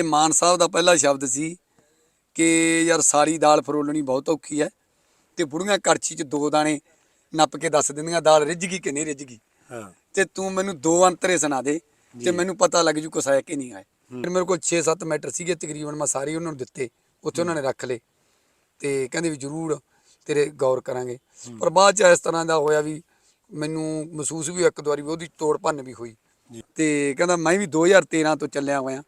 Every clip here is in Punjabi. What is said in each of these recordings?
ਤੇ ਮਾਨ ਸਾਹਿਬ ਦਾ ਪਹਿਲਾ ਸ਼ਬਦ ਸੀ ਕਿ ਯਾਰ ਸਾਰੀ ਦਾਲ ਫਰੋਲਣੀ ਬਹੁਤ ਔਖੀ ਹੈ ਤੇ ਬੁੜੀਆਂ ਕੜਛੀ 'ਚ ਦੋ ਦਾਣੇ ਨੱਪ ਕੇ ਦੱਸ ਦਿੰਦੀਆਂ ਦਾਲ ਰਿੱਝ ਗਈ ਕਿ ਨਹੀਂ ਰਿੱਝ ਗਈ? ਹਾਂ। ਤੇ ਤੂੰ ਮੈਨੂੰ ਦੋ ਅੰਤਰੇ ਸੁਣਾ ਦੇ ਤੇ ਮੈਨੂੰ ਪਤਾ ਲੱਗ ਜੂ ਕੁਛ ਹੈ ਕਿ ਨਹੀਂ ਹੈ। ਫਿਰ ਮੇਰੇ ਕੋਲ 6-7 ਮੀਟਰ ਸੀਗੇ ਤਕਰੀਬਨ ਮੈਂ ਸਾਰੇ ਉਹਨਾਂ ਨੂੰ ਦਿੱਤੇ ਉੱਥੇ ਉਹਨਾਂ ਨੇ ਰੱਖ ਲਏ ਤੇ ਕਹਿੰਦੇ ਵੀ ਜ਼ਰੂਰ ਤੇਰੇ ਗੌਰ ਕਰਾਂਗੇ। ਪਰ ਬਾਅਦ ਚ ਇਸ ਤਰ੍ਹਾਂ ਦਾ ਹੋਇਆ ਵੀ ਮੈਨੂੰ ਮਹਿਸੂਸ ਵੀ ਇੱਕ ਦੋ ਵਾਰੀ ਵੀ ਉਹਦੀ ਤੋੜ ਭੰਨ ਵੀ ਹੋਈ। ਤੇ ਕਹਿੰਦਾ ਮੈਂ ਵੀ 2013 ਤੋਂ ਚੱਲਿਆ ਹੋਇਆ।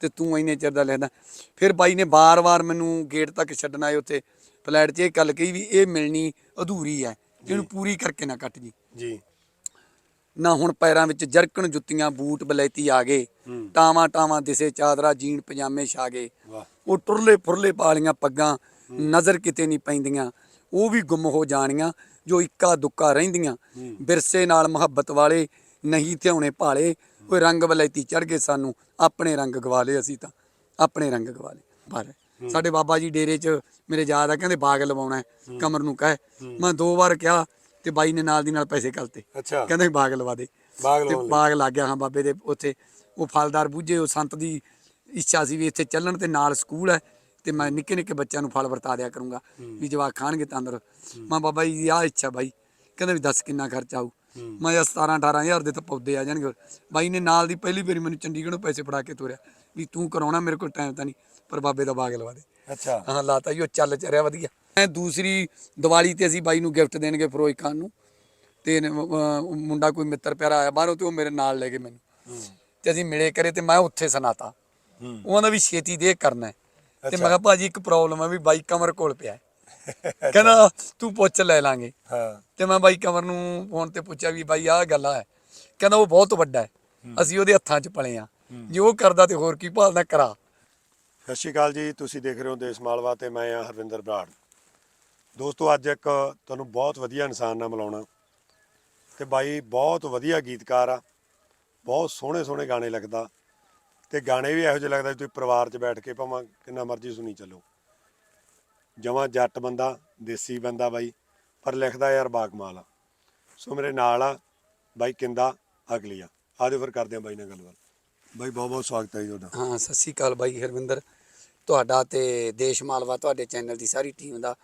ਤੇ ਤੂੰ ਇੰਨੇ ਚਿਰ ਦਾ ਲਿਖਦਾ ਫਿਰ ਬਾਈ ਨੇ ਬਾਰ-ਬਾਰ ਮੈਨੂੰ ਗੇਟ ਤੱਕ ਛੱਡਣ ਆਏ ਉੱਥੇ। ਫਲੈਟ 'ਚ ਇਹ ਗੱਲ ਕਹੀ ਵੀ ਇਹ ਮਿਲਣੀ ਅਧੂਰੀ ਹੈ ਇਹਨੂੰ ਪੂਰੀ ਕਰਕੇ ਨਾ ਕੱਟ ਜੀ। ਜੀ। ਨਾ ਹੁਣ ਪੈਰਾਂ ਵਿੱਚ ਜਰਕਣ ਜੁੱਤੀਆਂ ਬੂਟ ਬਲੈਤੀ ਆ ਗਏ। ਟਾਵਾਂ ਟਾਵਾਂ ਦਿਸੇ ਚਾਦਰਾ ਜੀਨ ਪਜਾਮੇ ਛਾ ਗਏ। ਉਹ ਟੁਰਲੇ ਫੁਰਲੇ ਪਾਲੀਆਂ ਪੱਗਾਂ ਨਜ਼ਰ ਕਿਤੇ ਨਹੀਂ ਪੈਂਦੀਆਂ। ਉਹ ਵੀ ਗੁੰਮ ਹੋ ਜਾਣੀਆਂ ਜੋ ਇੱਕਾ ਦੁੱਕਾ ਰਹਿੰਦੀਆਂ। ਵਿਰਸੇ ਨਾਲ ਮੁਹੱਬਤ ਵਾਲੇ ਨਹੀਂ ਧਿਆਉਣੇ ਭਾਲੇ। ਕੋਈ ਰੰਗ ਬਲੈਤੀ ਚੜ ਗਏ ਸਾਨੂੰ ਆਪਣੇ ਰੰਗ ਗਵਾ ਲਏ ਅਸੀਂ ਤਾਂ ਆਪਣੇ ਰੰਗ ਗਵਾ ਲਏ। ਪਰ ਸਾਡੇ ਬਾਬਾ ਜੀ ਡੇਰੇ 'ਚ ਮੇਰੇ ਯਾਦ ਆ ਕਹਿੰਦੇ ਬਾਗ ਲਵਾਉਣਾ ਹੈ, ਕਮਰ ਨੂੰ ਕਹੇ। ਮੈਂ ਦੋ ਵਾਰ ਕਿਹਾ ਤੇ ਬਾਈ ਨੇ ਨਾਲ ਦੀ ਨਾਲ ਪੈਸੇ ਕਲਤੇ ਅੱਛਾ। ਕਹਿੰਦੇ ਬਾਗ ਲਵਾ ਦੇ। ਬਾਗ ਤੇ ਲਾਉਣ ਲਈ। ਬਾਗ ਲੱਗ ਗਿਆ ਹਾਂ ਬਾਬੇ ਦੇ ਉੱਥੇ। ਉਹ ਫਲਦਾਰ ਬੂਝੇ ਉਹ ਸੰਤ ਦੀ ਇੱਛਾ ਸੀ ਵੀ ਇੱਥੇ ਚੱਲਣ ਤੇ ਨਾਲ ਸਕੂਲ ਹੈ। ਤੇ ਮੈਂ ਨਿੱਕੇ ਨਿੱਕੇ ਬੱਚਿਆਂ ਨੂੰ ਫਲ ਵਰਤਾ ਦਿਆ ਕਰੂੰਗਾ। ਵੀ ਜਵਾਕ ਖਾਣਗੇ ਤਾਂ ਅੰਦਰ। ਮੈਂ ਬਾਬਾ ਜੀ ਦੀ ਆਹ ਇੱਛਾ ਬਾਈ। ਕਹਿੰਦੇ ਵੀ ਦੱਸ ਕਿੰਨਾ ਖਰਚਾ ਆਊ। ਮੈਂ ਕਿਹਾ 17 18000 ਦੇ ਤਾਂ ਪੌਦੇ ਆ ਜਾਣਗੇ। ਬਾਈ ਨੇ ਨਾਲ ਦੀ ਪਹਿਲੀ ਵਾਰੀ ਮੈਨੂੰ ਚੰਡੀਗੜ੍ਹੋਂ ਪੈਸੇ ਫੜਾ ਕੇ ਤੋਰਿਆ ਵੀ ਤੂੰ ਕਰਾਉਣਾ ਮੇਰੇ ਕੋਲ ਟਾਈਮ ਤਾਂ ਨਹੀਂ ਪਰ ਬਾਬੇ ਦਾ ਬਾਗ ਲਵਾ ਦੇ। ਅੱਛਾ। ਹਾਂ ਲਾਤਾ ਜੀ ਉਹ ਚੱਲ ਚਰਿਆ ਵਧੀਆ। ਐ ਦੂਸਰੀ ਦੀਵਾਲੀ ਤੇ ਅਸੀਂ ਬਾਈ ਨੂੰ ਗਿਫਟ ਦੇਣਗੇ ਫਿਰੋਜ਼ ਖਾਨ ਨੂੰ। ਤੇ ਮੁੰਡਾ ਕੋਈ ਮਿੱਤਰ ਪਿਆਰਾ ਆਇਆ ਬਾਹਰੋਂ ਤੇ ਉਹ ਮੇਰੇ ਨਾਲ ਲੈ ਕੇ ਮੈਨੂੰ। ਤੇ ਅਸੀਂ ਮਿਲੇ ਕਰੇ ਤੇ ਮੈਂ ਉੱਥੇ ਸੁਣਾਤਾ। ਹੂੰ। ਉਹਨਾਂ ਵੀ ਛੇਤੀ ਦੇ ਕਰਨਾ। ਤੇ। ਮੈਂ ਕਿਹਾ ਭਾਜੀ ਇੱਕ ਪ੍ਰੋਬਲਮ ਹੈ ਵੀ ਬਾਈ ਕਮਰ ਕੋਲ ਪਿਆ। ਕਹਿੰਦਾ ਤੂੰ ਪੁੱਛ ਲੈ ਲਾਂਗੇ। ਹਾਂ। ਤੇ ਮੈਂ ਬਾਈ ਕਮਰ ਨੂੰ ਫੋਨ ਤੇ ਪੁੱਛਿਆ ਵੀ ਬਾਈ ਆਹ ਗੱਲ ਹੈ ਕਹਿੰਦਾ ਉਹ ਬਹੁਤ ਵੱਡਾ ਹੈ। ਅਸੀਂ ਉਹਦੇ ਹੱਥਾਂ 'ਚ ਪਲੇ ਆ। ਜੇ ਉਹ ਕਰਦਾ ਤੇ ਹੋਰ ਕੀ ਭਾਲਦਾ ਕਰਾ। ਸਤਿ ਸ਼੍ਰੀ ਅਕਾਲ ਜੀ ਤੁਸੀਂ ਦੇਖ ਰਹੇ ਹੋ ਦੇਸ਼ ਮਾਲਵਾ ਤੇ ਮੈਂ ਆ ਹਰਵਿੰਦਰ ਬਰਾੜ। ਦੋਸਤੋ ਅੱਜ ਇੱਕ ਤੁਹਾਨੂੰ ਬਹੁਤ ਵਧੀਆ ਇਨਸਾਨ ਨਾਲ ਮਿਲਾਉਣਾ। ਤੇ ਬਾਈ ਬਹੁਤ ਵਧੀਆ ਗੀਤਕਾਰ ਆ। ਬਹੁਤ ਸੋਹਣੇ ਸੋਹਣੇ ਗਾਣੇ ਲਿਖਦਾ ਤੇ ਗਾਣੇ ਵੀ ਇਹੋ ਜਿਹੇ ਲੱਗਦਾ ਤੁਸੀਂ ਪਰਿਵਾਰ 'ਚ ਬੈਠ ਕੇ ਭਾਵੇਂ ਕਿੰਨਾ ਮਰਜ਼ੀ ਸੁਣੀ ਚੱਲੋ। ਜਮਾਂ ਜੱਟ ਬੰਦਾ ਦੇਸੀ ਬੰਦਾ ਬਾਈ ਪਰ ਲਿਖਦਾ ਯਾਰ ਬਾਕਮਾਲ ਆ। ਸੋ ਮੇਰੇ ਨਾਲ ਆ ਬਾਈ ਕਿੰਦਾ ਅਗਲੀਆ ਆਜੋ ਫਿਰ ਕਰਦੇ ਆ ਬਾਈ ਨਾਲ ਗੱਲਬਾਤ। ਬਾਈ ਬਹੁਤ ਬਹੁਤ ਸਵਾਗਤ ਹੈ ਜੀ ਤੁਹਾਡਾ। ਹਾਂ ਸਤਿ ਸ਼੍ਰੀ ਅਕਾਲ ਬਾਈ ਹਰਵਿੰਦਰ। ਤੁਹਾਡਾ ਤੇ ਦੇਸ਼ ਮਾਲਵਾ ਤੁਹਾਡੇ ਚੈਨਲ ਦੀ ਸਾਰੀ ਟੀਮ ਦਾ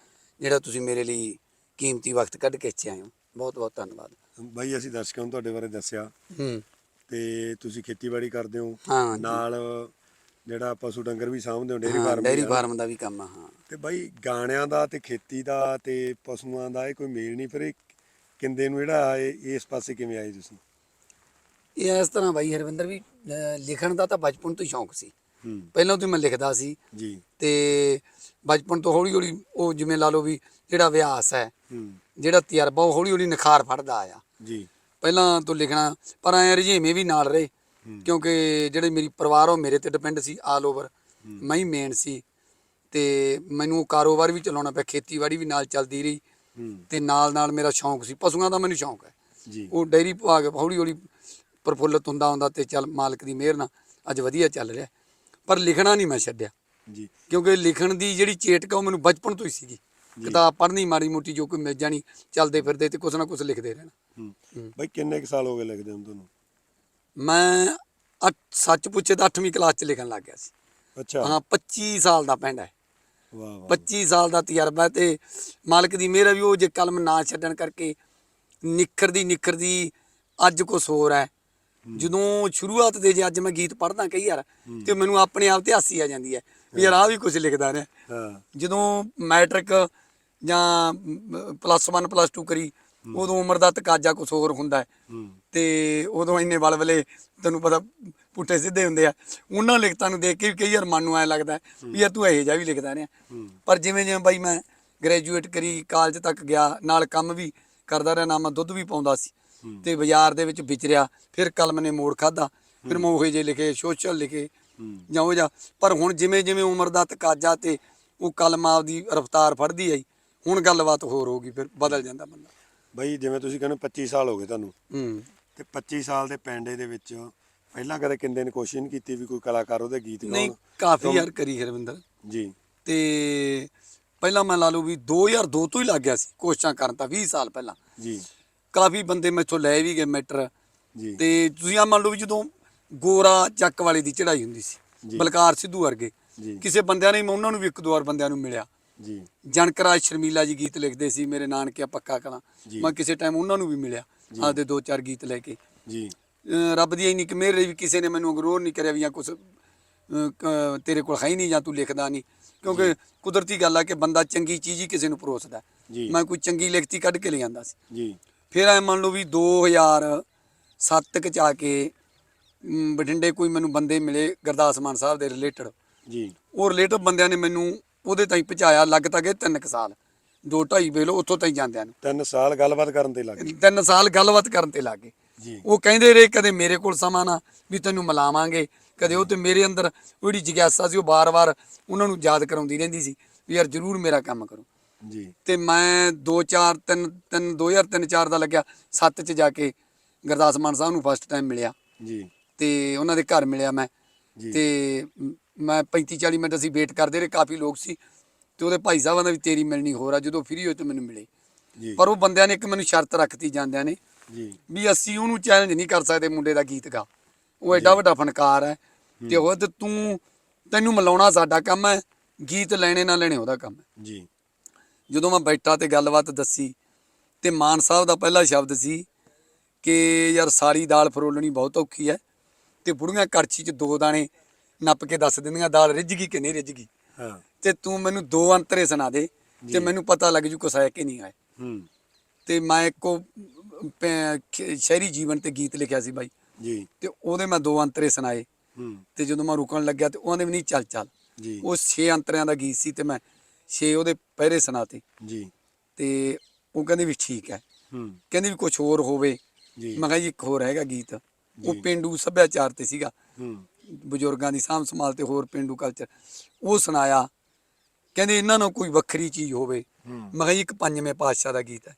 ਜਿਹੜਾ ਤੁਸੀਂ ਮੇਰੇ ਲਈ ਕੀਮਤੀ ਵਕਤ ਕੱਢ ਕੇ ਇੱਥੇ ਆਏ ਹੋ। ਬਹੁਤ ਬਹੁਤ ਧੰਨਵਾਦ। ਬਾਈ ਅਸੀਂ ਦਰਸ਼ਕਾਂ ਨੂੰ ਤੁਹਾਡੇ ਬਾਰੇ ਦੱਸਿਆ ਹੂੰ। ਤੇ ਤੁਸੀਂ ਖੇਤੀਬਾੜੀ ਕਰਦੇ ਹੋ। ਹਾਂ। ਨਾਲ ਜਿਹੜਾ ਪਸ਼ੂ ਡੰਗਰ ਵੀ ਸਾਂਭਦੇ ਹੋ ਡੇਅਰੀ ਹਾਂ, ਫਾਰਮ ਆ। ਫਾਰਮ ਦਾ ਵੀ ਕੰਮ ਆ ਹਾਂ। ਤੇ ਬਾਈ ਗਾਣਿਆਂ ਦਾ ਤੇ ਖੇਤੀ ਦਾ ਤੇ ਪਸ਼ੂਆਂ ਦਾ ਇਹ ਕੋਈ ਮੇਲ ਨਹੀਂ ਫਿਰ ਇਹ ਕਿੰਦੇ ਨੂੰ ਜਿਹੜਾ ਇਸ ਪਾਸੇ ਕਿਵੇਂ ਆਏ ਤੁਸੀਂ? ਇਹ ਇਸ ਤਰ੍ਹਾਂ ਬਾਈ ਹਰਵਿੰਦਰ ਵੀ ਲਿਖਣ ਦਾ ਤਾਂ ਬਚਪਨ ਤੋਂ ਹੀ ਸ਼ੌਂਕ ਸੀ। ਪਹਿਲਾਂ ਤੋਂ ਮੈਂ ਲਿਖਦਾ ਸੀ। ਜੀ। ਤੇ ਬਚਪਨ ਤੋਂ ਹੌਲੀ ਹੌਲੀ ਉਹ ਜਿਵੇਂ ਲਾ ਲਓ ਵੀ ਜਿਹੜਾ ਅਭਿਆਸ ਹੈ ਹੂੰ। ਜਿਹੜਾ ਤਜਰਬਾ ਉਹ ਹੌਲੀ ਹੌਲੀ ਨਿਖਾਰ ਫੜਦਾ ਆਇਆ। ਜੀ। ਪਹਿਲਾਂ ਤੋਂ ਲਿਖਣਾ ਪਰ ਐ ਰਜੇਵੇਂ ਵੀ ਨਾਲ ਰਹੇ। ਕਿਉਂਕਿ ਜਿਹੜੇ ਮੇਰੀ ਪਰਿਵਾਰ ਉਹ ਮੇਰੇ ਤੇ ਡਿਪੈਂਡ ਸੀ ਆਲ ਓਵਰ ਮੈਂ ਹੀ ਮੇਨ ਸੀ। ਤੇ ਮੈਨੂੰ ਕਾਰੋਬਾਰ ਵੀ ਚਲਾਉਣਾ ਪਿਆ ਖੇਤੀਬਾੜੀ ਵੀ ਨਾਲ ਚੱਲਦੀ ਰਹੀ। ਤੇ ਨਾਲ ਨਾਲ ਮੇਰਾ ਸ਼ੌਂਕ ਸੀ। ਪਸ਼ੂਆਂ ਦਾ ਮੈਨੂੰ ਸ਼ੌਂਕ ਹੈ। ਜੀ। ਉਹ ਡੇਅਰੀ ਵਿਭਾਗ ਹੌਲੀ ਹੌਲੀ ਪ੍ਰਫੁੱਲਤ ਹੁੰਦਾ ਹੁੰਦਾ ਤੇ ਚੱਲ ਮਾਲਕ ਦੀ ਮਿਹਰ ਨਾਲ ਅੱਜ ਵਧੀਆ ਚੱਲ ਰਿਹਾ। ਪਰ ਲਿਖਣਾ ਨਹੀਂ ਮੈਂ ਛੱਡਿਆ। ਜੀ। ਕਿਉਂਕਿ ਲਿਖਣ ਦੀ ਜਿਹੜੀ ਚੇਟਕ ਉਹ ਮੈਨੂੰ ਬਚਪਨ ਤੋਂ ਹੀ ਸੀਗੀ। ਕਿਤਾਬ ਪੜ੍ਹਨੀ ਮਾੜੀ ਮੋਟੀ ਜੋ ਕੋਈ ਮਿਲ ਜਾਣੀ ਚੱਲਦੇ ਫਿਰਦੇ ਤੇ ਕੁਛ ਨਾ ਕੁਛ ਲਿਖਦੇ ਰਹਿਣਾ। ਹੂੰ। ਬਾਈ ਕਿੰਨੇ ਕੁ ਸਾਲ ਹੋ ਗਏ ਲਿਖਦੇ ਨੂੰ ਤੁਹਾਨੂੰ? ਮੈਂ ਅੱਠ ਸੱਚ ਪੁੱਛੇ ਤਾਂ 8ਵੀਂ ਕਲਾਸ ਚ ਲਿਖਣ ਲੱਗ ਗਿਆ ਸੀ। ਅੱਛਾ। ਹਾਂ 25 ਸਾਲ ਦਾ ਪਿੰਡ ਹੈ। ਵਾਹ ਵਾਹ। 25 ਸਾਲ ਦਾ ਤਜਰਬਾ ਤੇ ਮਾਲਕ ਦੀ ਮਿਹਰ ਹੈ ਵੀ ਉਹ ਜੇ ਕਲਮ ਨਾ ਛੱਡਣ ਕਰਕੇ ਨਿਖਰਦੀ ਨਿਖਰਦੀ ਅੱਜ ਕੁਛ ਹੋਰ ਹੈ। ਜਦੋਂ ਸ਼ੁਰੂਆਤ ਦੇ ਜੇ ਅੱਜ ਮੈਂ ਗੀਤ ਪੜ੍ਹਦਾ ਕਈ ਯਾਰ ਤੇ ਮੈਨੂੰ ਆਪਣੇ ਆਪ ਤੇ ਹਾਸੀ ਆ ਜਾਂਦੀ ਹੈ ਵੀ ਯਾਰ ਆ ਵੀ ਕੁਝ ਲਿਖਦਾ ਰਿਹਾ। ਹਾਂ। ਜਦੋਂ ਮੈਟ੍ਰਿਕ ਜਾਂ ਪਲੱਸ 1 ਪਲੱਸ 2 ਕਰੀ ਉਦੋਂ ਉਮਰ ਦਾ ਤਕਾਜ਼ਾ ਕੁਝ ਹੋਰ ਹੁੰਦਾ ਹੈ। ਤੇ ਉਦੋਂ ਇੰਨੇ ਬਲਬਲੇ ਤੈਨੂੰ ਪਤਾ ਪੁੱਠੇ ਸਿੱਧੇ ਹੁੰਦੇ ਆ। ਉਹਨਾਂ ਲਿਖਤਾਂ ਨੂੰ ਦੇਖ ਕੇ ਵੀ ਕਈ ਵਾਰ ਮਨ ਨੂੰ ਐ ਲੱਗਦਾ ਵੀ ਯਾਰ ਤੂੰ ਇਹੋ ਜਿਹਾ ਵੀ ਲਿਖਦਾ ਰਿਹਾ। ਪਰ ਜਿਵੇਂ ਜਿਵੇਂ ਬਾਈ ਮੈਂ ਗ੍ਰੈਜੂਏਟ ਕਰੀ ਕਾਲਜ ਤੱਕ ਗਿਆ ਨਾਲ ਕੰਮ ਵੀ ਕਰਦਾ ਰਿਹਾ ਨਾ ਮੈਂ ਦੁੱਧ ਵੀ ਪਾਉਂਦਾ ਸੀ। ਤੇ ਬਾਜ਼ਾਰ ਦੇ ਵਿੱਚ ਵਿਚਰਿਆ ਫਿਰ ਕਲਮ ਨੇ ਮੋੜ ਖਾਦਾ ਫਿਰ ਮੈਂ ਉਹੇ ਜੇ ਲਿਖੇ ਸੋਸ਼ਲ ਲਿਖੇ ਜਾਂ ਉਹ ਜਾ ਪਰ ਹੁਣ ਜਿਵੇਂ ਜਿਵੇਂ ਉਮਰ ਦਾ ਤਕਾਜ਼ਾ ਤੇ ਉਹ ਕਲਮ ਆਪਦੀ ਰਫ਼ਤਾਰ ਫੜਦੀ ਆਈ ਹੁਣ ਗੱਲਬਾਤ ਹੋਰ ਹੋ ਗਈ ਫਿਰ ਬਦਲ ਜਾਂਦਾ ਬੰਦਾ। ਬਾਈ ਜਿਵੇਂ ਤੁਸੀਂ ਕਹਿੰਦੇ 25 ਸਾਲ ਹੋ ਗਏ ਤੁਹਾਨੂੰ। ਹੂੰ। ਤੇ 25 ਸਾਲ ਦੇ ਪੈਂਡੇ ਦੇ ਵਿੱਚ ਪਹਿਲਾਂ ਕਦੇ ਕਿੰਦੇ ਨੇ ਕੋਸ਼ਿਸ਼ ਨਹੀਂ ਕੀਤੀ ਵੀ ਕੋਈ ਕਲਾਕਾਰ ਉਹਦੇ ਗੀਤ ਨਹੀਂ ਗਾਉਣ? ਕਾਫੀ ਯਾਰ ਕਰੀ ਹਰਵਿੰਦਰ ਜੀ। ਤੇ ਪਹਿਲਾਂ ਮੈਂ ਲਾ ਲਓ ਵੀ 2002 ਤੋਂ ਹੀ ਲੱਗ ਗਿਆ ਸੀ ਕੋਸ਼ਿਸ਼ਾਂ ਕਰਨ ਤਾਂ 20 ਸਾਲ ਪਹਿਲਾਂ। ਜੀ। ਕਾਫੀ ਬੰਦੇ ਮੈਥੋਂ ਲੈ ਵੀ ਗਏ ਮੈਟਰ। ਜੀ। ਤੇ ਤੁਸੀਂ ਆ ਮੰਨ ਲਓ ਵੀ ਜਦੋਂ ਗੋਰਾ ਚੱਕ ਵਾਲੇ ਦੀ ਚੜਾਈ ਹੁੰਦੀ ਸੀ। ਬਲਕਾਰ ਸਿੱਧੂ ਵਰਗੇ ਕਿਸੇ ਬੰਦਿਆਂ ਨੇ ਮੈਂ ਉਹਨਾਂ ਨੂੰ ਵੀ ਇੱਕ ਦੋ ਵਾਰ ਬੰਦਿਆਂ ਨੂੰ ਮਿਲਿਆ। ਜੀ। ਜਨਕਰਾਜ ਸ਼ਰਮੀਲਾ ਜੀ ਗੀਤ ਲਿਖਦੇ ਸੀ ਮੇਰੇ ਨਾਨਕਿਆ ਪੱਕਾ ਕਲਾਂ। ਜੀ। ਮੈਂ ਕਿਸੇ ਟਾਈਮ ਉਹਨਾਂ ਨੂੰ ਵੀ ਮਿਲਿਆ ਆਪਦੇ ਦੋ ਚਾਰ ਗੀਤ ਲੈ ਕੇ। ਜੀ। ਰੱਬ ਦੀ ਇੰਨੀ ਕਿ ਮੇਰੇ ਵੀ ਕਿਸੇ ਨੇ ਮੈਨੂੰ ਅਗਰੋਰ ਨਹੀਂ ਕਰਿਆ ਵੀ ਜਾਂ ਕੁਝ ਤੇਰੇ ਕੋਲ ਹੈ ਹੀ ਨਹੀਂ ਜਾਂ ਤੂੰ ਲਿਖਦਾ ਨਹੀਂ। ਕਿਉਂਕਿ ਕੁਦਰਤੀ ਗੱਲ ਆ ਕਿ ਬੰਦਾ ਚੰਗੀ ਚੀਜ਼ ਹੀ ਕਿਸੇ ਨੂੰ ਪਰੋਸਦਾ। ਜੀ। ਮੈਂ ਕੋਈ ਚੰਗੀ ਲਿਖਤੀ ਕੱਢ ਕੇ ਲੈ ਆਂਦਾ ਸੀ। ਜੀ। ਫਿਰ ਐ ਮੰਨ ਲਓ ਵੀ 2007 ਚ ਆ ਕੇ ਬਠਿੰਡੇ ਕੋਈ ਮੈਨੂੰ ਬੰਦੇ ਮਿਲੇ ਗੁਰਦਾਸ ਮਾਨ ਸਾਹਿਬ ਦੇ ਰਿਲੇਟਡ ਜੀ। ਉਹ ਰਿਲੇਟਡ ਬੰਦਿਆਂ ਨੇ ਮੈਨੂੰ ਉਹਦੇ ਤਾਈਂ ਪਹੁੰਚਾਇਆ ਲੱਗ ਤਾਂ ਗਏ ਤਿੰਨ ਕੁ ਸਾਲ। ਦੋ ਢਾਈ ਵੇਲੋ ਉੱਥੋਂ ਤਾਈਂ ਜਾਂਦਿਆਂ ਨੂੰ। ਤਿੰਨ ਸਾਲ ਗੱਲਬਾਤ ਕਰਨ ਤੇ ਲੱਗ ਗਏ। ਤਿੰਨ ਸਾਲ ਗੱਲਬਾਤ ਕਰਨ ਤੇ ਲੱਗ ਜੀ। ਉਹ ਕਹਿੰਦੇ ਰਹੇ ਕਦੇ ਮੇਰੇ ਕੋਲ ਸਮਾਂ ਨਾ ਵੀ ਤੈਨੂੰ ਮਿਲਾਵਾਂਗੇ। ਕਦੇ ਉਹ ਤੇ ਮੇਰੇ ਅੰਦਰ ਉਹ ਜਿਹੜੀ ਜਿਗਿਆਸਾ ਸੀ ਉਹ ਬਾਰ-ਬਾਰ ਉਹਨਾਂ ਨੂੰ ਯਾਦ ਕਰਾਉਂਦੀ ਰਹਿੰਦੀ ਸੀ ਵੀ ਯਾਰ ਜ਼ਰੂਰ ਮੇਰਾ ਕੰਮ ਕਰੋ। ਜੀ। ਤੇ ਮੈਂ 2 4 3 3 2003 4 ਦਾ ਲੱਗਿਆ 7 ਚ ਜਾ ਕੇ ਗੁਰਦਾਸ ਮਾਨ ਸਾਹਿਬ ਨੂੰ ਫਸਟ ਟਾਈਮ ਮਿਲਿਆ। ਜੀ। ਤੇ ਉਹਨਾਂ ਦੇ ਘਰ ਮਿਲਿਆ ਮੈਂ। ਤੇ ਮ- ਮੈਂ 35 40 ਮਿੰਟ ਅਸੀਂ ਵੇਟ ਕਰਦੇ ਰਹੇ ਕਾਫੀ ਲੋਕ ਸੀ ਤੇ ਉਹਦੇ ਭਾਈ ਸਾਹਿਬਾਂ ਦਾ ਵੀ ਤੇਰੀ ਮਿਲਣੀ ਹੋ ਰਾ ਜਦੋਂ ਫ੍ਰੀ ਹੋਏ ਤੇ ਮੈਨੂੰ ਮਿਲੇ। ਪਰ ਉਹ ਬੰਦਿਆਂ ਨੇ ਇੱਕ ਮੈਨੂੰ ਸ਼ਰਤ ਰੱਖਤੀ ਜਾਂਦਿਆਂ ਨੇ ਜੀ। ਵੀ ਅਸੀਂ ਉਹਨੂੰ ਚੈਲੰਜ ਨਹੀਂ ਕਰ ਸਕਦੇ ਮੁੰਡੇ ਦਾ ਗੀਤ ਗਾ। ਉਹ ਐਡਾ ਵੱਡਾ ਫਨਕਾਰ ਹੈ। ਤੇ ਉਹ ਤੇ ਤੂੰ ਤੈਨੂੰ ਮਿਲਾਉਣਾ ਸਾਡਾ ਕੰਮ ਹੈ ਗੀਤ ਲੈਣੇ ਨਾ ਲੈਣੇ ਉਹਦਾ ਕੰਮ ਹੈ। ਜੀ। ਜਦੋਂ ਮੈਂ ਬੈਠਾ ਤੇ ਗੱਲਬਾਤ ਦੱਸੀ ਤੇ ਮਾਨ ਸਾਹਿਬ ਦਾ ਪਹਿਲਾ ਸ਼ਬਦ ਸੀ ਕਿ ਯਾਰ ਸਾਰੀ ਦਾਲ ਫਰੋਲਣੀ ਬਹੁਤ ਔਖੀ ਹੈ ਤੇ ਬੁੜੀਆਂ ਕੜਛੀ 'ਚ ਦੋ ਦਾਣੇ ਨੱਪ ਕੇ ਦੱਸ ਦਿੰਦੀਆਂ ਦਾਲ ਰਿੱਝ ਗਈ ਕਿ ਨਹੀਂ ਰਿੱਝ ਗਈ? ਹਾਂ। ਤੇ ਤੂੰ ਮੈਨੂੰ ਦੋ ਅੰਤਰੇ ਸੁਣਾ ਦੇ। ਤੇ ਮੈਨੂੰ ਪਤਾ ਲੱਗ ਜੂ ਕੁਛ ਹੈ ਕਿ ਨਹੀਂ ਹੈ ਹੂੰ। ਤੇ ਮੈਂ ਇੱਕੋ ਸ਼ਹਿਰੀ ਜੀਵਨ ਤੇ ਗੀਤ ਲਿਖਿਆ ਸੀ ਬਾਈ। ਜੀ। ਤੇ ਉਹਦੇ ਮੈਂ ਦੋ ਅੰਤਰੇ ਸੁਣਾਏ। ਹੂੰ। ਤੇ ਜਦੋਂ ਮੈਂ ਰੁਕਣ ਲੱਗਿਆ ਤੇ ਉਹਨੇ ਵੀ ਨਹੀਂ ਚੱਲ ਚੱਲ। ਜੀ। ਉਹ 6 ਅੰਤਰਿਆਂ ਦਾ ਗੀਤ ਸੀ ਤੇ ਮੈਂ 6 ਉਹਦੇ ਪਹਿਰੇ ਸੁਣਾਤੇ। ਜੀ। ਤੇ ਉਹ ਕਹਿੰਦੇ ਵੀ ਠੀਕ ਹੈ। ਹੂੰ। ਕਹਿੰਦੇ ਵੀ ਕੁਝ ਹੋਰ ਹੋਵੇ। ਜੀ। ਮੈਂ ਕਿਹਾ ਜੀ ਇੱਕ ਹੋਰ ਹੈਗਾ ਗੀਤ। ਉਹ। ਪਿੰਡੂ ਸੱਭਿਆਚਾਰ ਤੇ ਸੀਗਾ। ਹੂੰ। ਬਜ਼ੁਰਗਾਂ ਦੀ ਸਾਂਭ ਸੰਭਾਲ ਤੇ ਹੋਰ ਪਿੰਡੂ ਕਲਚਰ ਉਹ ਸੁਣਾਇਆ ਕਹਿੰਦੇ ਇਹਨਾਂ ਨੂੰ ਕੋਈ ਵੱਖਰੀ ਚੀਜ਼ ਹੋਵੇ। ਮੈਂ ਕਿਹਾ ਜੀ ਇੱਕ ਪੰਜਵੇਂ ਪਾਤਸ਼ਾਹ ਦਾ ਗੀਤ ਹੈ।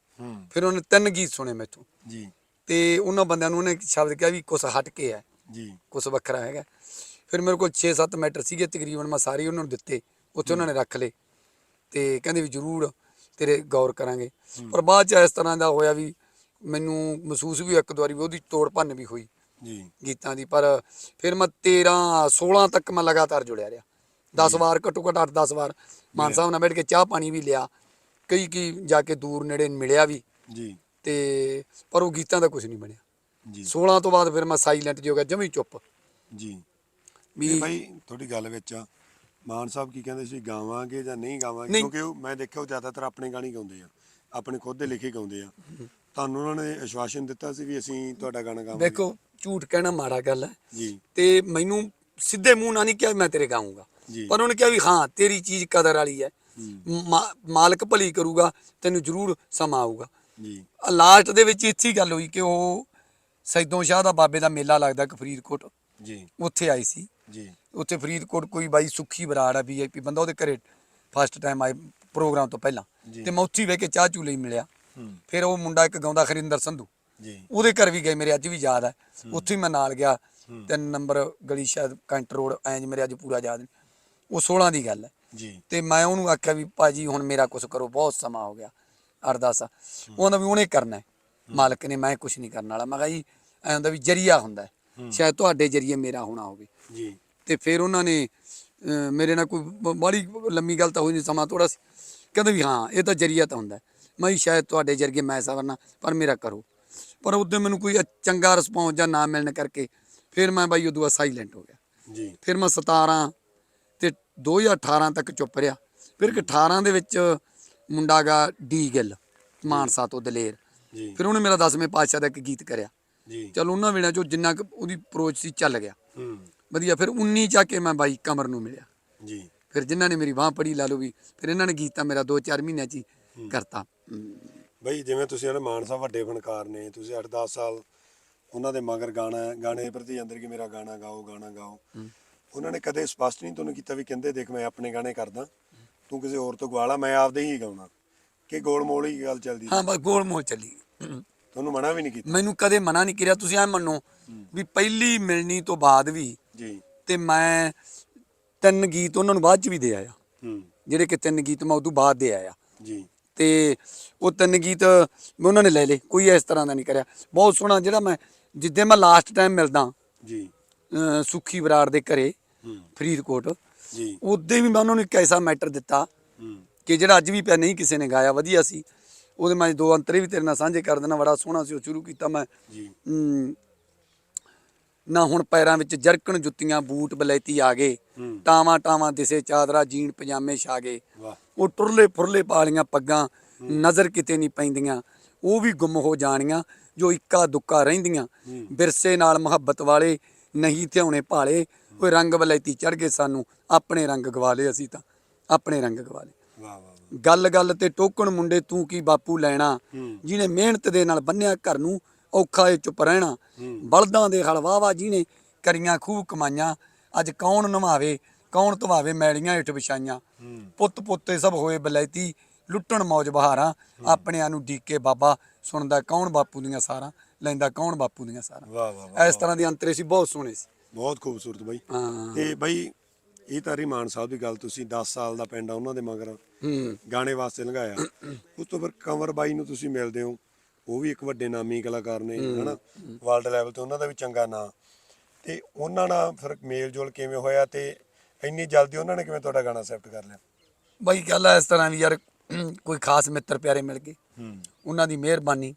ਫਿਰ ਉਹਨੇ ਤਿੰਨ ਗੀਤ ਸੁਣੇ ਮੈਥੋਂ। ਜੀ। ਤੇ ਉਹਨਾਂ ਬੰਦਿਆਂ ਨੂੰ ਉਹਨੇ ਸ਼ਬਦ ਕਿਹਾ ਵੀ ਕੁਛ ਹਟ ਕੇ ਹੈ। ਜੀ। ਕੁਛ ਵੱਖਰਾ ਹੈਗਾ। ਫਿਰ ਮੇਰੇ ਕੋਲ 6-7 ਮੈਟਰ ਸੀਗੇ ਤਕਰੀਬਨ ਮੈਂ ਸਾਰੇ ਉਹਨਾਂ ਨੂੰ ਦਿੱਤੇ। ਉੱਥੇ ਉਹਨਾਂ ਨੇ ਰੱਖ ਲਏ। ਤੇ ਕਹਿੰਦੇ ਵੀ ਜ਼ਰੂਰ ਤੇਰੇ ਗੌਰ ਕਰਾਂਗੇ। ਪਰ ਬਾਅਦ ਚ ਇਸ ਤਰ੍ਹਾਂ ਦਾ ਹੋਇਆ ਵੀ ਮੈਨੂੰ ਮਹਿਸੂਸ ਵੀ ਇੱਕ ਦੋ ਵਾਰੀ ਵੀ ਉਹਦੀ ਤੋੜ ਭੰਨ ਵੀ ਹੋਈ। ਜੀ। ਗੀਤਾਂ ਦੀ ਪਰ ਫਿਰ ਮੈਂ 13 16 ਤੱਕ ਮੈਂ ਲਗਾਤਾਰ ਜੁੜਿਆ ਰਿਹਾ। 10 ਵਾਰ ਘੱਟੋ ਘੱਟ 8-10 ਵਾਰ ਮਾਨ ਸਾਹਿਬ ਨਾਲ ਬੈਠ ਕੇ ਚਾਹ ਪਾਣੀ ਵੀ ਲਿਆ। ਕਈ ਕੀ ਜਾ ਕੇ ਦੂਰ ਨੇੜੇ ਮਿਲਿਆ ਵੀ। ਜੀ। ਤੇ ਪਰ ਉਹ ਗੀਤਾਂ ਦਾ ਕੁਝ ਨਹੀਂ ਬਣਿਆ। ਜੀ। 16 ਤੋਂ ਬਾਅਦ ਫਿਰ ਮੈਂ ਸਾਇਲੈਂਟ ਜੋ ਗਿਆ ਜਮੀ ਚੁੱਪ। ਜੀ। ਵੀ ਭਾਈ ਤੁਹਾਡੀ ਗੱਲ ਵਿੱਚ ਮਾਨ ਸਾਹਿਬ ਕੀ ਕਹਿੰਦੇ ਸੀ ਗਾਵਾਂਗੇ ਜਾਂ ਨਹੀਂ ਗਾਵਾਂਗੇ। ਕਿਉਂਕਿ ਮੈਂ ਦੇਖਿਆ ਉਹ ਜ਼ਿਆਦਾਤਰ ਆਪਣੇ ਗਾਣੇ ਗਾਉਂਦੇ ਆ। ਆਪਣੇ ਖੁਦ ਦੇ ਲਿਖੇ ਗਾਉਂਦੇ ਆ। ਤੁਹਾਨੂੰ ਉਹਨਾਂ ਨੇ ਆਸ਼ਵਾਸਨ ਦਿੱਤਾ ਸੀ ਵੀ ਅਸੀਂ ਤੁਹਾਡਾ ਗਾਣਾ ਗਾਵਾਂਗੇ। ਦੇਖੋ ਝੂਠ ਕਹਿਣਾ ਮਾੜਾ ਗੱਲ ਹੈ। ਜੀ। ਤੇ ਮੈਨੂੰ ਸਿੱਧੇ ਮੂੰਹ ਨਾਲ ਨਹੀਂ ਕਿਹਾ ਮੈਂ ਤੇਰੇ ਗਾਉਂਗਾ ਜੀ। ਪਰ ਉਹਨੇ ਕਿਹਾ ਵੀ ਹਾਂ ਤੇਰੀ ਚੀਜ਼ ਕਦਰ ਵਾਲੀ ਹੈ। ਮਾਲਕ ਭਲੀ ਕਰੂਗਾ ਤੈਨੂੰ ਜ਼ਰੂਰ ਸਮਾਂ ਆਊਗਾ। ਜੀ। ਲਾਸਟ ਦੇ ਵਿੱਚ ਇੱਥੇ ਗੱਲ ਹੋਈ ਕਿ ਉਹ ਸੈਦੋਂ ਸ਼ਾਹ ਦਾ ਬਾਬੇ ਦਾ ਮੇਲਾ ਲੱਗਦਾ ਫਰੀਦਕੋਟ। ਜੀ। ਉੱਥੇ ਆਈ ਸੀ। ਜੀ। ਉੱਥੇ ਫਰੀਦਕੋਟ ਕੋਈ ਬਾਈ ਸੁੱਖੀ ਬਰਾੜ ਆ ਵੀਆਈਪੀ ਬੰਦਾ ਉਹਦੇ ਘਰੇ ਫਸਟ ਟਾਈਮ ਆਏ ਪ੍ਰੋਗਰਾਮ ਤੋਂ ਪਹਿਲਾਂ। ਤੇ ਮੈਂ ਉੱਥੇ ਬਹਿ ਕੇ ਚਾਹ ਚੂ ਲਈ ਮਿਲਿਆ। ਫਿਰ ਉਹ ਮੁੰਡਾ ਇੱਕ ਗਾਉਂਦਾ ਖਰਿੰਦਰ ਸੰਧੂ। ਜੀ। ਉਹਦੇ ਘਰ ਵੀ ਗਏ ਮੇਰੇ ਅੱਜ ਵੀ ਯਾਦ ਹੈ। ਉੱਥੇ ਹੀ ਮੈਂ ਨਾਲ ਗਿਆ। ਤਿੰਨ ਨੰਬਰ ਗਲੀ ਸ਼ਾਇਦ ਕੈਂਟ ਰੋਡ ਐਂ ਜੀ ਮੇਰੇ ਅੱਜ ਪੂਰਾ ਯਾਦ ਨਹੀਂ। ਉਹ 16 ਦੀ ਗੱਲ ਹੈ। ਜੀ। ਤੇ ਮੈਂ ਉਹਨੂੰ ਆਖਿਆ ਵੀ ਭਾਜੀ ਹੁਣ ਮੇਰਾ ਕੁਝ ਕਰੋ ਬਹੁਤ ਸਮਾਂ ਹੋ ਗਿਆ। ਅਰਦਾਸ ਉਹਨਾਂ ਵੀ ਉਹਨੇ ਕਰਨਾ ਹੈ। ਮਾਲਕ ਨੇ ਮੈਂ ਕੁਝ ਨਹੀਂ ਕਰਨ ਵਾਲਾ। ਮੈਂ ਕਿਹਾ ਜੀ ਐਂ ਹੁੰਦਾ ਵੀ ਜਰੀਆ ਹੁੰਦਾ। ਸ਼ਾਇਦ ਤੁਹਾਡੇ ਜਰੀਏ ਮੇਰਾ ਹੋਣਾ ਹੋਵੇ। ਜੀ। ਤੇ ਫਿਰ ਉਹਨਾਂ ਨੇ ਮੇਰੇ ਨਾਲ ਕੋਈ ਬ- ਬਾਹਲੀ ਲੰਮੀ ਗੱਲ ਤਾਂ ਹੋਈ ਨਹੀਂ ਸਮਾਂ ਥੋੜਾ ਸੀ। ਕਹਿੰਦੇ ਵੀ ਹਾਂ ਇਹ ਤਾਂ ਜਰੀਆ ਤਾਂ ਹੁੰਦਾ ਹੈ। ਮੈਂ ਸ਼ਾਇਦ ਤੁਹਾਡੇ ਜਰੀਏ ਮੈਂ ਸਵਰਨਾ ਪਰ ਮੇਰਾ ਕਰੋ। ਪਰ ਉਦੋਂ ਮੈਨੂੰ ਕੋਈ ਚੰਗਾ ਰਿਸਪੌਂਸ ਜਾਂ ਨਾ ਮਿਲਣ ਕਰਕੇ ਫਿਰ ਮੈਂ ਬਾਈ ਉਦੋਂ ਸਾਇਲੈਂਟ ਹੋ ਗਿਆ। ਜੀ। ਫਿਰ ਮੈਂ 17 ਤੇ 2018 ਤੱਕ ਚੁੱਪ ਰਿਹਾ। ਫਿਰ ਕਿ 18 ਦੇ ਵਿੱਚ ਮੁੰਡਾ ਗਾ ਡੀ ਗਿੱਲ ਮਾਨਸਾ ਤੋਂ ਦਲੇਰ। ਜੀ। ਫਿਰ ਉਹਨੇ ਮੇਰਾ 10ਵੇਂ ਪਾਤਸ਼ਾਹ ਦਾ ਇੱਕ ਗੀਤ ਕਰਿਆ। ਜੀ। ਚਲ ਉਹਨਾਂ ਵੇਲੇ ਚੋਂ ਜਿੰਨਾ ਕੁ ਉਹਦੀ ਅਪਰੋਚ ਸੀ ਚੱਲ ਗਿਆ। ਹੂੰ। ਵਧੀਆ ਫਿਰ 19 ਚ ਆ ਕੇ ਮੈਂ ਬਾਈ ਕਮਰ ਨੂੰ ਮਿਲਿਆ। ਜੀ। ਫਿਰ ਜਿਨ੍ਹਾਂ ਨੇ ਮੇਰੀ ਬਾਹ ਪੜੀ ਲਾ ਲਓ ਵੀ ਫਿਰ ਇਹਨਾਂ ਨੇ ਗੀਤ ਮੇਰਾ 2-4 ਮਹੀਨਿਆਂ ਚ ਕਰਤਾ। ਬਈ ਜਿਵੇਂ ਤੁਸੀਂ ਇਹਨਾਂ ਮਾਨ ਸਾਹਿਬ ਵੱਡੇ ਫਨਕਾਰ ਨੇ ਤੁਸੀਂ 8-10 ਸਾਲ ਉਹਨਾਂ ਦੇ ਮਗਰ ਗਾਣਾ ਗਾਣੇ ਪ੍ਰਤੀ ਅੰਦਰ ਕਿ ਮੇਰਾ ਗਾਣਾ ਗਾਓ ਗਾਣਾ ਗਾਓ। ਉਹਨਾਂ ਨੇ ਕਦੇ ਸਪਸ਼ਟ ਨਹੀਂ ਤੁਹਾਨੂੰ ਕੀਤਾ ਵੀ ਕਹਿੰਦੇ ਦੇਖ ਮੈਂ ਆਪਣੇ ਗਾਣੇ ਕਰਦਾ। ਤੂੰ ਕਿਸੇ ਹੋਰ ਤੋਂ ਗਵਾ ਲਾ ਮੈਂ ਆਪਦੇ ਹੀ ਗਾਉਣਾ। ਕਿ ਗੋਲ ਮੋਲ ਹੀ ਗੱਲ ਚੱਲਦੀ? ਹਾਂ ਬਸ ਗੋਲ ਮੋਲ ਚੱਲੀ। ਤੁਹਾਨੂੰ ਮਨਾ ਵੀ ਨਹੀਂ ਕੀਤਾ? ਮੈਨੂੰ ਕਦੇ ਮਨਾ ਨਹੀਂ ਕਰਿਆ। ਤੁਸੀਂ ਐ ਮੰਨੋ ਵੀ ਪਹਿਲੀ ਮਿਲਣੀ ਤੋਂ ਬਾਅਦ ਵੀ ਜੀ। ਤੇ ਮੈਂ ਤਿੰਨ ਗੀਤ ਉਹਨਾਂ ਨੂੰ ਬਾਅਦ ਚ ਵੀ ਦੇ ਆਇਆ। ਹੂੰ। ਜਿਹੜੇ ਕਿ ਤਿੰਨ ਗੀਤ ਮੈਂ ਉਦੋਂ ਬਾਅਦ ਦੇ ਆਇਆ। ਜੀ। ਤੇ ਉਹ ਤਿੰਨ ਗੀਤ ਉਹਨਾਂ ਨੇ ਲੈ ਲਏ ਕੋਈ ਇਸ ਤਰ੍ਹਾਂ ਦਾ ਨਹੀਂ ਕਰਿਆ। ਬਹੁਤ ਸੋਹਣਾ ਜਿਹੜਾ ਮੈਂ ਜਿੱਦੇ ਮੈਂ ਲਾਸਟ ਟਾਈਮ ਮਿਲਦਾ ਜੀ। ਸੁੱਖੀ ਬਰਾੜ ਦੇ ਘਰੇ ਫਰੀਦਕੋਟ ਜੀ। ਉਦੋਂ ਵੀ ਮੈਂ ਉਹਨਾਂ ਨੂੰ ਇੱਕ ਐਸਾ ਮੈਟਰ ਦਿੱਤਾ ਕਿ ਜਿਹੜਾ ਅੱਜ ਵੀ ਪਿਆ ਨਹੀਂ ਕਿਸੇ ਨੇ ਗਾਇਆ ਵਧੀਆ ਸੀ। ਉਹਦੇ ਮੈਂ ਦੋ ਅੰਤਰੇ ਵੀ ਤੇਰੇ ਨਾਲ ਸਾਂਝੇ ਕਰ ਦੇਣਾ ਬੜਾ ਸੋਹਣਾ ਸੀ ਉਹ ਸ਼ੁਰੂ ਕੀਤਾ ਮੈਂ। ਜੀ। ਨਾ ਹੁਣ ਪੈਰਾਂ ਵਿੱਚ ਜਰਕਣ ਜੁੱਤੀਆਂ ਬੂਟ ਬਲੈਤੀ ਆ ਗਏ। ਟਾਵਾਂ ਟਾਵਾਂ ਦਿਸੇ ਚਾਦਰਾ ਜੀਨ ਪਜਾਮੇ ਛਾ ਗਏ। ਉਹ ਟੁਰਲੇ ਫੁਰਲੇ ਪਾਲੀਆਂ ਪੱਗਾਂ ਨਜ਼ਰ ਕਿਤੇ ਨਹੀਂ ਪੈਂਦੀਆਂ। ਉਹ ਵੀ ਗੁੰਮ ਹੋ ਜਾਣੀਆਂ ਜੋ ਇੱਕਾ ਦੁੱਕਾ ਰਹਿੰਦੀਆਂ। ਵਿਰਸੇ ਨਾਲ ਮੁਹੱਬਤ ਵਾਲੇ ਨਹੀਂ ਧਿਆਉਣੇ ਭਾਲੇ। ਕੋਈ ਰੰਗ ਬਲੈਤੀ ਚੜ ਗਏ ਸਾਨੂੰ। ਆਪਣੇ ਰੰਗ ਗਵਾ ਲਏ ਅਸੀਂ ਤਾਂ। ਆਪਣੇ ਰੰਗ ਗਵਾ ਲਏ। ਵਾਹ ਵਾਹ ਗੱਲ ਗੱਲ ਤੇ ਟੋਕਣ ਮੁੰਡੇ ਤੂੰ ਕੀ ਬਾਪੂ ਲੈਣਾ? ਜਿਹਨੇ ਮਿਹਨਤ ਦੇ ਨਾਲ ਬੰਨਿਆ ਘਰ ਨੂੰ ਔਖਾ ਏ ਚੁੱਪ ਰਹਿਣਾ। ਬਲਦਾਂ ਦੇ ਹਲਵਾਵਾ ਜਿਹਨੇ ਕਰੀਆਂ ਖੂਬ ਕਮਾਈਆਂ। ਅੱਜ ਕੌਣ ਨਵਾਵੇ ਕੌਣ ਧਵਾਵੇ ਮੈਲੀਆਂ ਹੇਠ ਵਿਛਾਈਆਂ। ਪੁੱਤ ਪੁੱਤੇ ਸਭ ਹੋਏ ਬਲੈਤੀ ਲੁੱਟਣ ਮੌਜ ਬਹਾਰਾਂ। ਆਪਣਿਆਂ ਨੂੰ ਡੀਕੇ ਬਾਬਾ ਸੁਣਦਾ ਕੌਣ ਬਾਪੂ ਦੀਆਂ ਸਾਰਾਂ ਲੈਂਦਾ ਕੌਣ ਬਾਪੂ ਦੀਆਂ ਸਾਰਾਂ। ਵਾਹ ਵਾਹ ਇਸ ਤਰ੍ਹਾਂ ਦੇ ਅੰਤਰੇ ਸੀ ਬਹੁਤ ਸੋਹਣੇ ਸੀ। ਬਹੁਤ ਖੂਬਸੂਰਤ ਬਾਈ। ਤੇ ਬਾਈ ਇਹ ਤਾਂ ਰਿਮਾਨ ਸਾਹਿਬ ਦੀ ਗੱਲ ਤੁਸੀਂ 10 ਸਾਲ ਦਾ ਪਿੰਡ ਆ ਉਹਨਾਂ ਦੇ ਮਗਰ ਗਾਣੇ ਵਾਸਤੇ ਲੰਘਾਇਆ। ਉਸ ਤੋਂ ਫਿਰ ਕੰਵਰ ਬਾਈ ਨੂੰ ਤੁਸੀਂ ਮਿਲਦੇ ਹੋ। ਉਹ ਵੀ ਇੱਕ ਵੱਡੇ ਨਾਮੀ ਕਲਾਕਾਰ ਨੇ ਹਨਾ? ਵਰਲਡ ਲੈਵਲ ਤੇ ਉਹਨਾਂ ਦਾ ਵੀ ਚੰਗਾ ਨਾਂ। ਤੇ ਉਹਨਾਂ ਨਾਲ ਫਿਰ ਮੇਲ ਜੋਲ ਕਿਵੇਂ ਹੋਇਆ ਤੇ ਇੰਨੀ ਜਲਦੀ ਉਹਨਾਂ ਨੇ ਕਿਵੇਂ ਤੁਹਾਡਾ ਗਾਣਾ ਐਕਸੈਪਟ ਕਰ ਲਿਆ? ਬਈ ਗੱਲ ਇਸ ਤਰ੍ਹਾਂ ਵੀ ਯਾਰ ਕੋਈ ਖਾਸ ਮਿੱਤਰ ਪਿਆਰੇ ਮਿਲ ਗਏ। ਉਹਨਾਂ ਦੀ ਮਿਹਰਬਾਨੀ।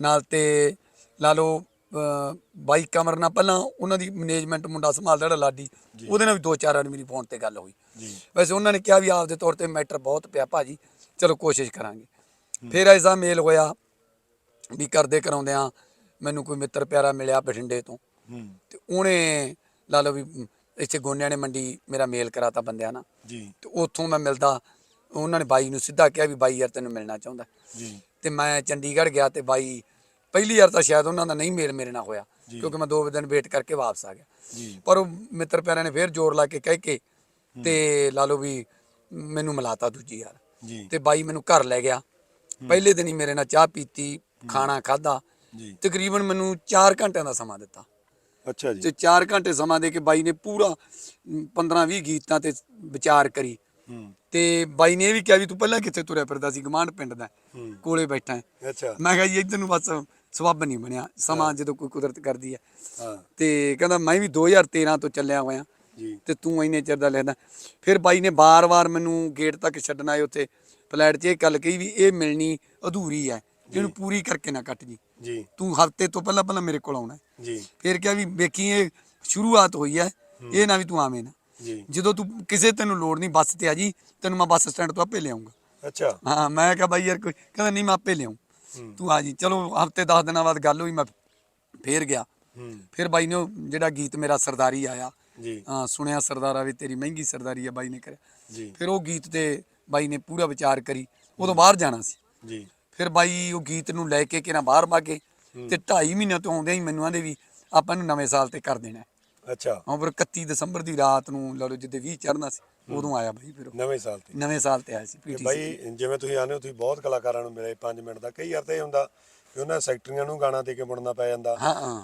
ਨਾਲ ਤੇ ਲਾ ਲਓ ਅਹ, ਬਾਈ ਕਮਰ ਨਾਲ ਪਹਿਲਾਂ ਉਹਨਾਂ ਦੀ ਮੈਨੇਜਮੈਂਟ ਮੁੰਡਾ ਸੰਭਾਲਦਾ ਜਿਹੜਾ ਲਾਡੀ ਉਹਦੇ ਨਾਲ ਵੀ ਦੋ ਚਾਰ ਵਾਰ ਮੇਰੀ ਫੋਨ ਤੇ ਗੱਲ ਹੋਈ। ਵੈਸੇ ਉਹਨਾਂ ਨੇ ਕਿਹਾ ਵੀ ਆਪਦੇ ਤੌਰ ਤੇ ਮੈਟਰ ਬਹੁਤ ਪਿਆ ਭਾਜੀ ਚਲੋ ਕੋਸ਼ਿਸ਼ ਕਰਾਂਗੇ। ਫਿਰ ਐਸਾ ਮੇਲ ਹੋਇਆ। ਵੀ ਕਰਦੇ ਕਰਾਉਂਦਿਆਂ ਮੈਨੂੰ ਕੋਈ ਮਿੱਤਰ ਪਿਆਰਾ ਮਿਲਿਆ ਬਠਿੰਡੇ ਤੋਂ। ਹੂੰ। ਤੇ ਉਹਨੇ ਲਾ ਲਓ ਵੀ ਇੱਥੇ ਗੋਨਿਆਂ ਨੇ ਮੰਡੀ ਮੇਰਾ ਮੇਲ ਕਰਾਤਾ ਬੰਦਿਆਂ ਨਾਲ। ਜੀ। ਤੇ ਉੱਥੋਂ ਮੈਂ ਮਿਲਦਾ ਉਹਨਾਂ ਨੇ ਬਾਈ ਨੂੰ ਸਿੱਧਾ ਕਿਹਾ ਵੀ ਬਾਈ ਯਾਰ ਤੈਨੂੰ ਮਿਲਣਾ ਚਾਹੁੰਦਾ। ਜੀ। ਤੇ ਮੈਂ ਚੰਡੀਗੜ੍ਹ ਗਿਆ ਤੇ ਬਾਈ ਪਹਿਲੀ ਵਾਰ ਤਾਂ ਸ਼ਾਇਦ ਉਹਨਾਂ ਦਾ ਨਹੀਂ ਮੇਲ ਮੇਰੇ ਨਾਲ ਹੋਇਆ। ਕਿਉਂਕਿ ਮੈਂ ਦੋ ਦਿਨ ਵੇਟ ਕਰਕੇ ਵਾਪਸ ਆ ਗਿਆ। ਜੀ। ਪਰ ਉਹ ਮਿੱਤਰ ਪਿਆਰਿਆਂ ਨੇ ਫੇਰ ਜ਼ੋਰ ਲਾ ਕੇ ਕਹਿ ਕੇ ਤੇ ਲਾ ਲਓ ਵੀ ਮੈਨੂੰ ਮਿਲਾਤਾ ਦੂਜੀ ਯਾਰ ਜੀ। ਤੇ ਬਾਈ ਮੈਨੂੰ ਘਰ ਲੈ ਗਿਆ। ਪਹਿਲੇ ਦਿਨ ਹੀ ਮੇਰੇ ਨਾਲ ਚਾਹ ਪੀਤੀ ਖਾਣਾ ਖਾਦਾ ਜੀ। ਤਕਰੀਬਨ ਮੈਨੂੰ 4 ਘੰਟਿਆਂ ਦਾ ਸਮਾਂ ਦਿੱਤਾ। ਅੱਛਾ ਜੀ। ਤੇ 4 ਘੰਟੇ ਸਮਾਂ ਦੇ ਕੇ ਬਾਈ ਨੇ ਪੂਰਾ 15-20 ਗੀਤਾਂ ਤੇ ਵਿਚਾਰ ਕਰੀ। ਤੇ ਬਾਈ ਨੇ ਇਹ ਵੀ ਕਿਹਾ ਵੀ ਤੂੰ ਪਹਿਲਾਂ ਕਿੱਥੇ ਤੁਰਿਆ ਫਿਰਦਾ ਸੀ? ਗਮਾਂਡ ਪਿੰਡ ਦਾ। ਕੋਲੇ ਬੈਠਾ। ਅੱਛਾ। ਮੈਂ ਕਿਹਾ ਜੀ ਇੱਧਰ ਨੂੰ ਬਸ ਸਬੱਬ ਨਹੀਂ ਬਣਿਆ। ਸਮਾਂ ਜਦੋਂ ਕੋਈ ਕੁਦਰਤ ਕਰਦੀ ਹੈ। ਤੇ ਕਹਿੰਦਾ ਮੈਂ ਵੀ 2013 ਤੋਂ ਚੱਲਿਆ ਹੋਇਆ। ਜੀ। ਤੇ ਤੂੰ ਇੰਨੇ ਚਿਰ ਦਾ ਲਿਖਦਾ ਫਿਰ ਬਾਈ ਨੇ ਬਾਰ-ਬਾਰ ਮੈਨੂੰ ਗੇਟ ਤੱਕ ਛੱਡਣ ਆਏ ਉੱਥੇ। ਫਲੈਟ 'ਚ ਇਹ ਗੱਲ ਕਹੀ ਵੀ ਇਹ ਮਿਲਣੀ ਅਧੂਰੀ ਹੈ। ਇਹਨੂੰ ਪੂਰੀ ਕਰਕੇ ਨਾ ਕੱਟ ਜੀ। ਜੀ। ਤੂੰ ਹਫ਼ਤੇ ਤੋਂ ਪਹਿਲਾਂ ਪਹਿਲਾਂ ਮੇਰੇ ਕੋਲ ਆਉਣਾ। ਹੈ। ਜੀ। ਫਿਰ ਕਿਹਾ ਵੀ ਵੇਖੀ ਇਹ ਸ਼ੁਰੂਆਤ ਹੋਈ ਹੈ ਇਹ ਨਾ ਵੀ ਤੂੰ ਆਵੇਂ ਨਾ। ਜੀ। ਜਦੋਂ ਤੂੰ ਕਿਸੇ ਤੈਨੂੰ ਲੋੜ ਨਹੀਂ ਬੱਸ ਤੇ ਆ ਜੀ ਤੈਨੂੰ ਮੈਂ ਬੱਸ ਸਟੈਂਡ ਤੋਂ ਆਪੇ ਲਿਆਉਂਗਾ ਅੱਛਾ। ਹਾਂ ਮੈਂ ਕਿਹਾ ਬਾਈ ਯਾਰ ਕੋਈ ਕਹਿੰਦਾ ਨਹੀਂ ਮੈਂ ਆਪੇ ਲਿਆਉਂ ਹੂੰ। ਤੂੰ ਆ ਜੀ ਚਲੋ ਹਫ਼ਤੇ 10 ਦਿਨਾਂ ਬਾਅਦ ਗੱਲ ਹੋਈ ਮੈਂ ਫੇਰ ਗਿਆ। ਹੂੰ। ਫਿਰ ਬਾਈ ਨੇ ਉਹ ਜਿਹੜਾ ਗੀਤ ਮੇਰਾ ਸਰਦਾਰੀ ਆਇਆ। ਜੀ। ਹਾਂ ਸੁਣਿਆ ਸਰਦਾਰਾ ਵੀ ਤੇਰੀ ਮਹਿੰਗੀ ਸਰਦਾਰੀ ਆ ਬਾਈ ਨੇ ਕਰਿਆ। ਜੀ। ਫਿਰ ਉਹ ਗੀਤ ਤੇ ਬਾਈ ਨੇ ਪੂਰਾ ਵਿਚਾਰ ਕਰੀ। ਉਦੋਂ ਬਾਹਰ ਜਾਣਾ ਸੀ। ਜੀ। ਫਿਰ ਬਾਈ ਉਹ ਗੀਤ ਨੂੰ ਲੈ ਕੇ ਕਿਨਾ ਬਾਹਰ ਭਾਗੇ ਤੇ 2.5 ਮਹੀਨੇ ਤੋਂ ਆਉਂਦਿਆਂ ਹੀ ਮੈਨੂੰ ਆਂਦੇ ਵੀ ਆਪਾਂ ਨੂੰ ਨਵੇਂ ਸਾਲ ਤੇ ਕਰ ਦੇਣਾ। ਅੱਛਾ। ਹਾਂ ਫਿਰ 31 ਦਸੰਬਰ ਦੀ ਰਾਤ ਨੂੰ ਲਾ ਲਓ ਜਿੱਦੇ 20 ਚੜ੍ਹਨਾ ਸੀ ਉਦੋਂ ਆਇਆ ਬਾਈ ਫਿਰ। ਨਵੇਂ ਸਾਲ ਤੇ। ਨਵੇਂ ਸਾਲ ਤੇ ਆਇਆ ਸੀ ਪੀਟੀ ਬਾਈ ਜਿਵੇਂ ਤੁਸੀਂ ਆਨੇ ਹੋ ਤੁਸੀਂ ਬਹੁਤ ਕਲਾਕਾਰਾਂ ਨੂੰ ਮਿਲੇ 5 ਮਿੰਟ ਦਾ। ਕਈ ਵਾਰ ਤਾਂ ਇਹ ਹੁੰਦਾ ਕਿ ਉਹਨਾਂ ਸੈਕਟਰੀਆਂ ਨੂੰ ਗਾਣਾ ਦੇ ਕੇ ਮੁੜਨਾ ਪੈ ਜਾਂਦਾ।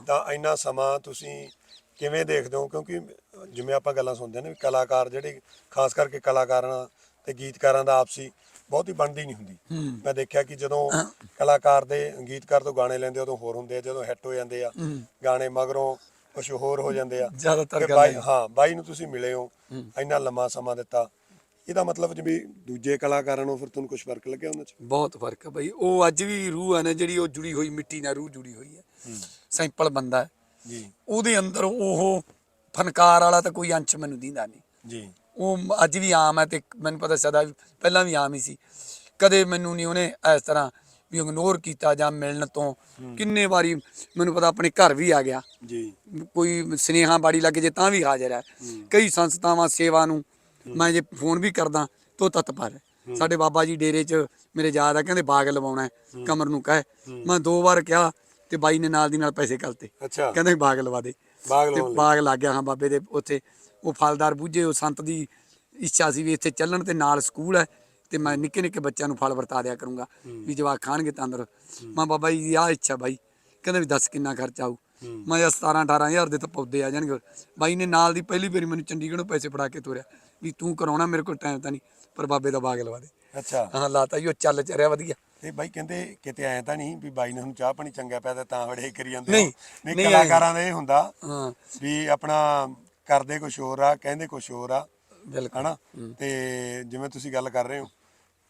ਤਾਂ ਇੰਨਾ ਸਮਾਂ ਤੁਸੀਂ ਕਿਵੇਂ ਦੇਖਦੇ ਹੋ? ਕਿਉਂਕਿ ਜਿਵੇਂ ਆਪਾਂ ਗੱਲਾਂ ਸੁਣਦੇ ਨੇ ਕਲਾਕਾਰ ਜਿਹੜੇ ਖਾਸ ਕਰਕੇ ਕਲਾਕਾਰਾਂ ਤੇ ਗੀਤਕਾਰਾਂ ਦਾ ਆਪਸੀ ਬਹੁਤੀ ਬਣਦੀ ਨਹੀਂ ਹੁੰਦੀ। ਮੈਂ ਦੇਖਿਆ ਕਿ ਜਦੋਂ ਕਲਾਕਾਰ ਦੇ ਗੀਤਕਾਰ ਤੋਂ ਗਾਣੇ ਲੈਂਦੇ ਉਦੋਂ ਹੋਰ ਹੁੰਦੇ ਆ ਜਦੋਂ ਹਿੱਟ ਹੋ ਜਾਂਦੇ ਆ। ਗਾਣੇ ਮਗਰੋਂ ਕੁਝ ਹੋਰ ਹੋ ਜਾਂਦੇ ਆ। ਜ਼ਿਆਦਾਤਰ ਬਾਈ ਹਾਂ ਬਾਈ ਨੂੰ ਤੁਸੀਂ ਮਿਲੇ ਹੋ ਇੰਨਾ ਲੰਮਾ ਸਮਾਂ ਦਿੱਤਾ। ਇਹਦਾ ਮਤਲਬ ਜਿਵੇਂ ਦੂਜੇ ਕਲਾਕਾਰਾਂ ਨੂੰ ਫਿਰ ਤੁਹਾਨੂੰ ਕੁਝ ਫ਼ਰਕ ਲੱਗਿਆ ਉਹਨਾਂ 'ਚ? ਬਹੁਤ ਫ਼ਰਕ ਹੈ ਬਾਈ। ਉਹ ਅੱਜ ਵੀ ਰੂਹ ਹੈ ਨਾ ਜਿਹੜੀ ਉਹ ਜੁੜੀ ਹੋਈ ਮਿੱਟੀ ਨਾਲ ਰੂਹ ਜੁੜੀ ਹੋਈ ਹੈ। ਸਿੰਪਲ ਬੰਦਾ। ਹੈ ਜੀ। ਉਹਦੇ ਅੰਦਰ ਉਹ ਫਨਕਾਰ ਵਾਲਾ ਤਾਂ ਕੋਈ ਅੰਸ਼ ਮੈਨੂੰ ਦਿੰਦਾ ਨਹੀਂ। ਜੀ। ਉਹ ਅੱਜ ਵੀ ਆਮ ਹੈ ਤੇ ਮੈਨੂੰ ਪਤਾ ਸਦਾ ਪਹਿਲਾਂ ਵੀ ਆਮ ਹੀ ਸੀ। ਕਦੇ ਮੈਨੂੰ ਨਹੀਂ ਉਹਨੇ ਇਸ ਤਰ੍ਹਾਂ ਵੀ ਇਗਨੋਰ ਕੀਤਾ ਜਾਂ ਮਿਲਣ ਤੋਂ। ਕਿੰਨੇ ਵਾਰੀ ਮੈਨੂੰ ਪਤਾ ਆਪਣੇ ਘਰ ਵੀ ਆ ਗਿਆ। ਜੀ। ਕੋਈ ਸਨੇਹਾ ਬਾੜੀ ਲੱਗੇ ਜੇ ਤਾਂ ਵੀ ਹਾਜ਼ਰ ਹੈ। ਕਈ ਸੰਸਥਾਵਾਂ ਸੇਵਾ ਨੂੰ ਮੈਂ ਜੇ ਫੋਨ ਵੀ ਕਰਦਾ ਤੋ ਤਤਪਰ ਸਾਡੇ ਬਾਬਾ ਜੀ ਡੇਰੇ 'ਚ ਮੇਰੇ ਯਾਦ ਆ ਕਹਿੰਦੇ ਬਾਗ ਲਵਾਉਣਾ ਹੈ ਕਮਰ ਨੂੰ ਕਹੇ। ਮੈਂ ਦੋ ਵਾਰ ਕਿਹਾ ਤੇ ਬਾਈ ਨੇ ਨਾਲ ਦੀ ਨਾਲ ਪੈਸੇ ਕਰਤੇ ਕਹਿੰਦੇ ਬਾਗ ਲਵਾ ਦੇ। ਬਾਗ ਲੱਗ ਗਿਆ ਹਾਂ ਬਾਬੇ ਦੇ ਉੱਥੇ। ਉਹ ਫਲਦਾਰ ਬੂਝੇ ਉਹ ਸੰਤ ਦੀ ਇੱਛਾ ਸੀ ਵੀ ਇੱਥੇ ਚੱਲਣ ਤੇ ਨਾਲ ਸਕੂਲ ਹੈ ਤੇ ਮੈਂ ਨਿੱਕੇ ਨਿੱਕੇ ਬੱਚਿਆਂ ਨੂੰ ਫਲ ਵਰਤਾ ਦਿਆ ਕਰੂੰਗਾ ਵੀ ਜਵਾਕ ਖਾਣਗੇ ਤਾਂ ਅੰਦਰ। ਮੈਂ ਬਾਬਾ ਜੀ ਆਹ ਇੱਛਾ ਬਾਈ ਕਹਿੰਦੇ ਵੀ ਦੱਸ ਕਿੰਨਾ ਖਰਚਾ ਆਊ। ਮੈਂ ਕਿਹਾ 17 18000 ਦੇ ਤਾਂ ਪੌਦੇ ਆ ਜਾਣਗੇ। ਬਾਈ ਨੇ ਨਾਲ ਦੀ ਪਹਿਲੀ ਵਾਰੀ ਮੈਨੂੰ ਚੰਡੀਗੜ੍ਹੋਂ ਪੈਸੇ ਫੜਾ ਕੇ ਤੋਰਿਆ ਵੀ ਤੂੰ ਕਰਾਉਣਾ ਮੇਰੇ ਕੋਲ ਟਾਈਮ ਤਾਂ ਨਹੀਂ ਪਰ ਬਾਬੇ ਦਾ ਬਾਗ ਲਵਾ ਦੇ। ਅੱਛਾ। ਹਾਂ ਲਾਤਾ ਜੀ ਉਹ ਚੱਲ ਚ ਰਿਹਾ ਵਧੀਆ। ਤੇ ਬਾਈ ਕਹਿੰਦੇ ਕਿਤੇ ਐ ਤਾਂ ਨਹੀਂ ਵੀ ਬਾਈ ਨੇ ਹੁਣ ਚਾਹ ਪਾਣੀ ਚੰਗਾ ਪਿਆ ਤਾਂ ਵੜੇ ਕਰੀ ਜਾਂਦੇ ਨਹੀਂ। ਕਲਾਕਾਰਾਂ ਦਾ ਇਹ ਹੁੰਦਾ ਹਾਂ। ਵੀ ਆਪਣਾ ਕਰਦੇ ਕੁਝ ਹੋਰ ਆ ਕਹਿੰਦੇ ਕੁਝ ਹੋਰ ਆ ਬਿਲਕੁਲ। ਹਨਾ? ਤੇ ਜਿਵੇਂ ਤੁਸੀਂ ਗੱਲ ਕਰ ਰਹੇ ਹੋ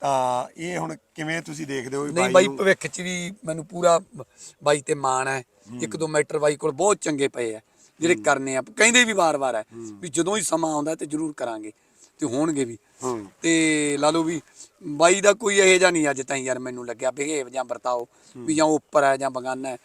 ਤਾਂ ਇਹ ਹੁਣ ਕਿਵੇਂ ਤੁਸੀਂ ਦੇਖਦੇ ਹੋ ਵੀ ਨਹੀਂ ਬਾਈ ਨੂੰ- ਭਵਿੱਖ ਚ ਵੀ ਮੈਨੂੰ ਪੂਰਾ ਬਾਈ ਤੇ ਮਾਣ ਹੈ। ਇੱਕ ਦੋ ਮੀਟਰ ਬਾਈ ਕੋਲ ਬਹੁਤ ਚੰਗੇ ਪਏ ਆ ਜਿਹੜੇ ਕਰਨੇ ਆ। ਕਹਿੰਦੇ ਵੀ ਵਾਰ-ਵਾਰ ਹੈ ਵੀ ਜਦੋਂ ਹੀ ਸਮਾਂ ਆਉਂਦਾ ਤੇ ਜ਼ਰੂਰ ਕਰਾਂਗੇ ਤੇ ਹੋਣਗੇ ਵੀ। ਹੂੰ। ਤੇ ਲਾ ਲਓ ਵੀ ਬਾਈ ਦਾ ਕੋਈ ਇਹੋ ਜਿਹਾ ਨਹੀਂ ਅੱਜ ਤਾਈਂ ਯਾਰ ਮੈਨੂੰ ਲੱਗਿਆ ਬਿਹੇਵ ਜਾਂ ਵਰਤਾਓ ਵੀ ਜਾਂ ਉੱਪਰ ਹੈ ਜਾਂ ਬਗਾਨਾ ਹੈ।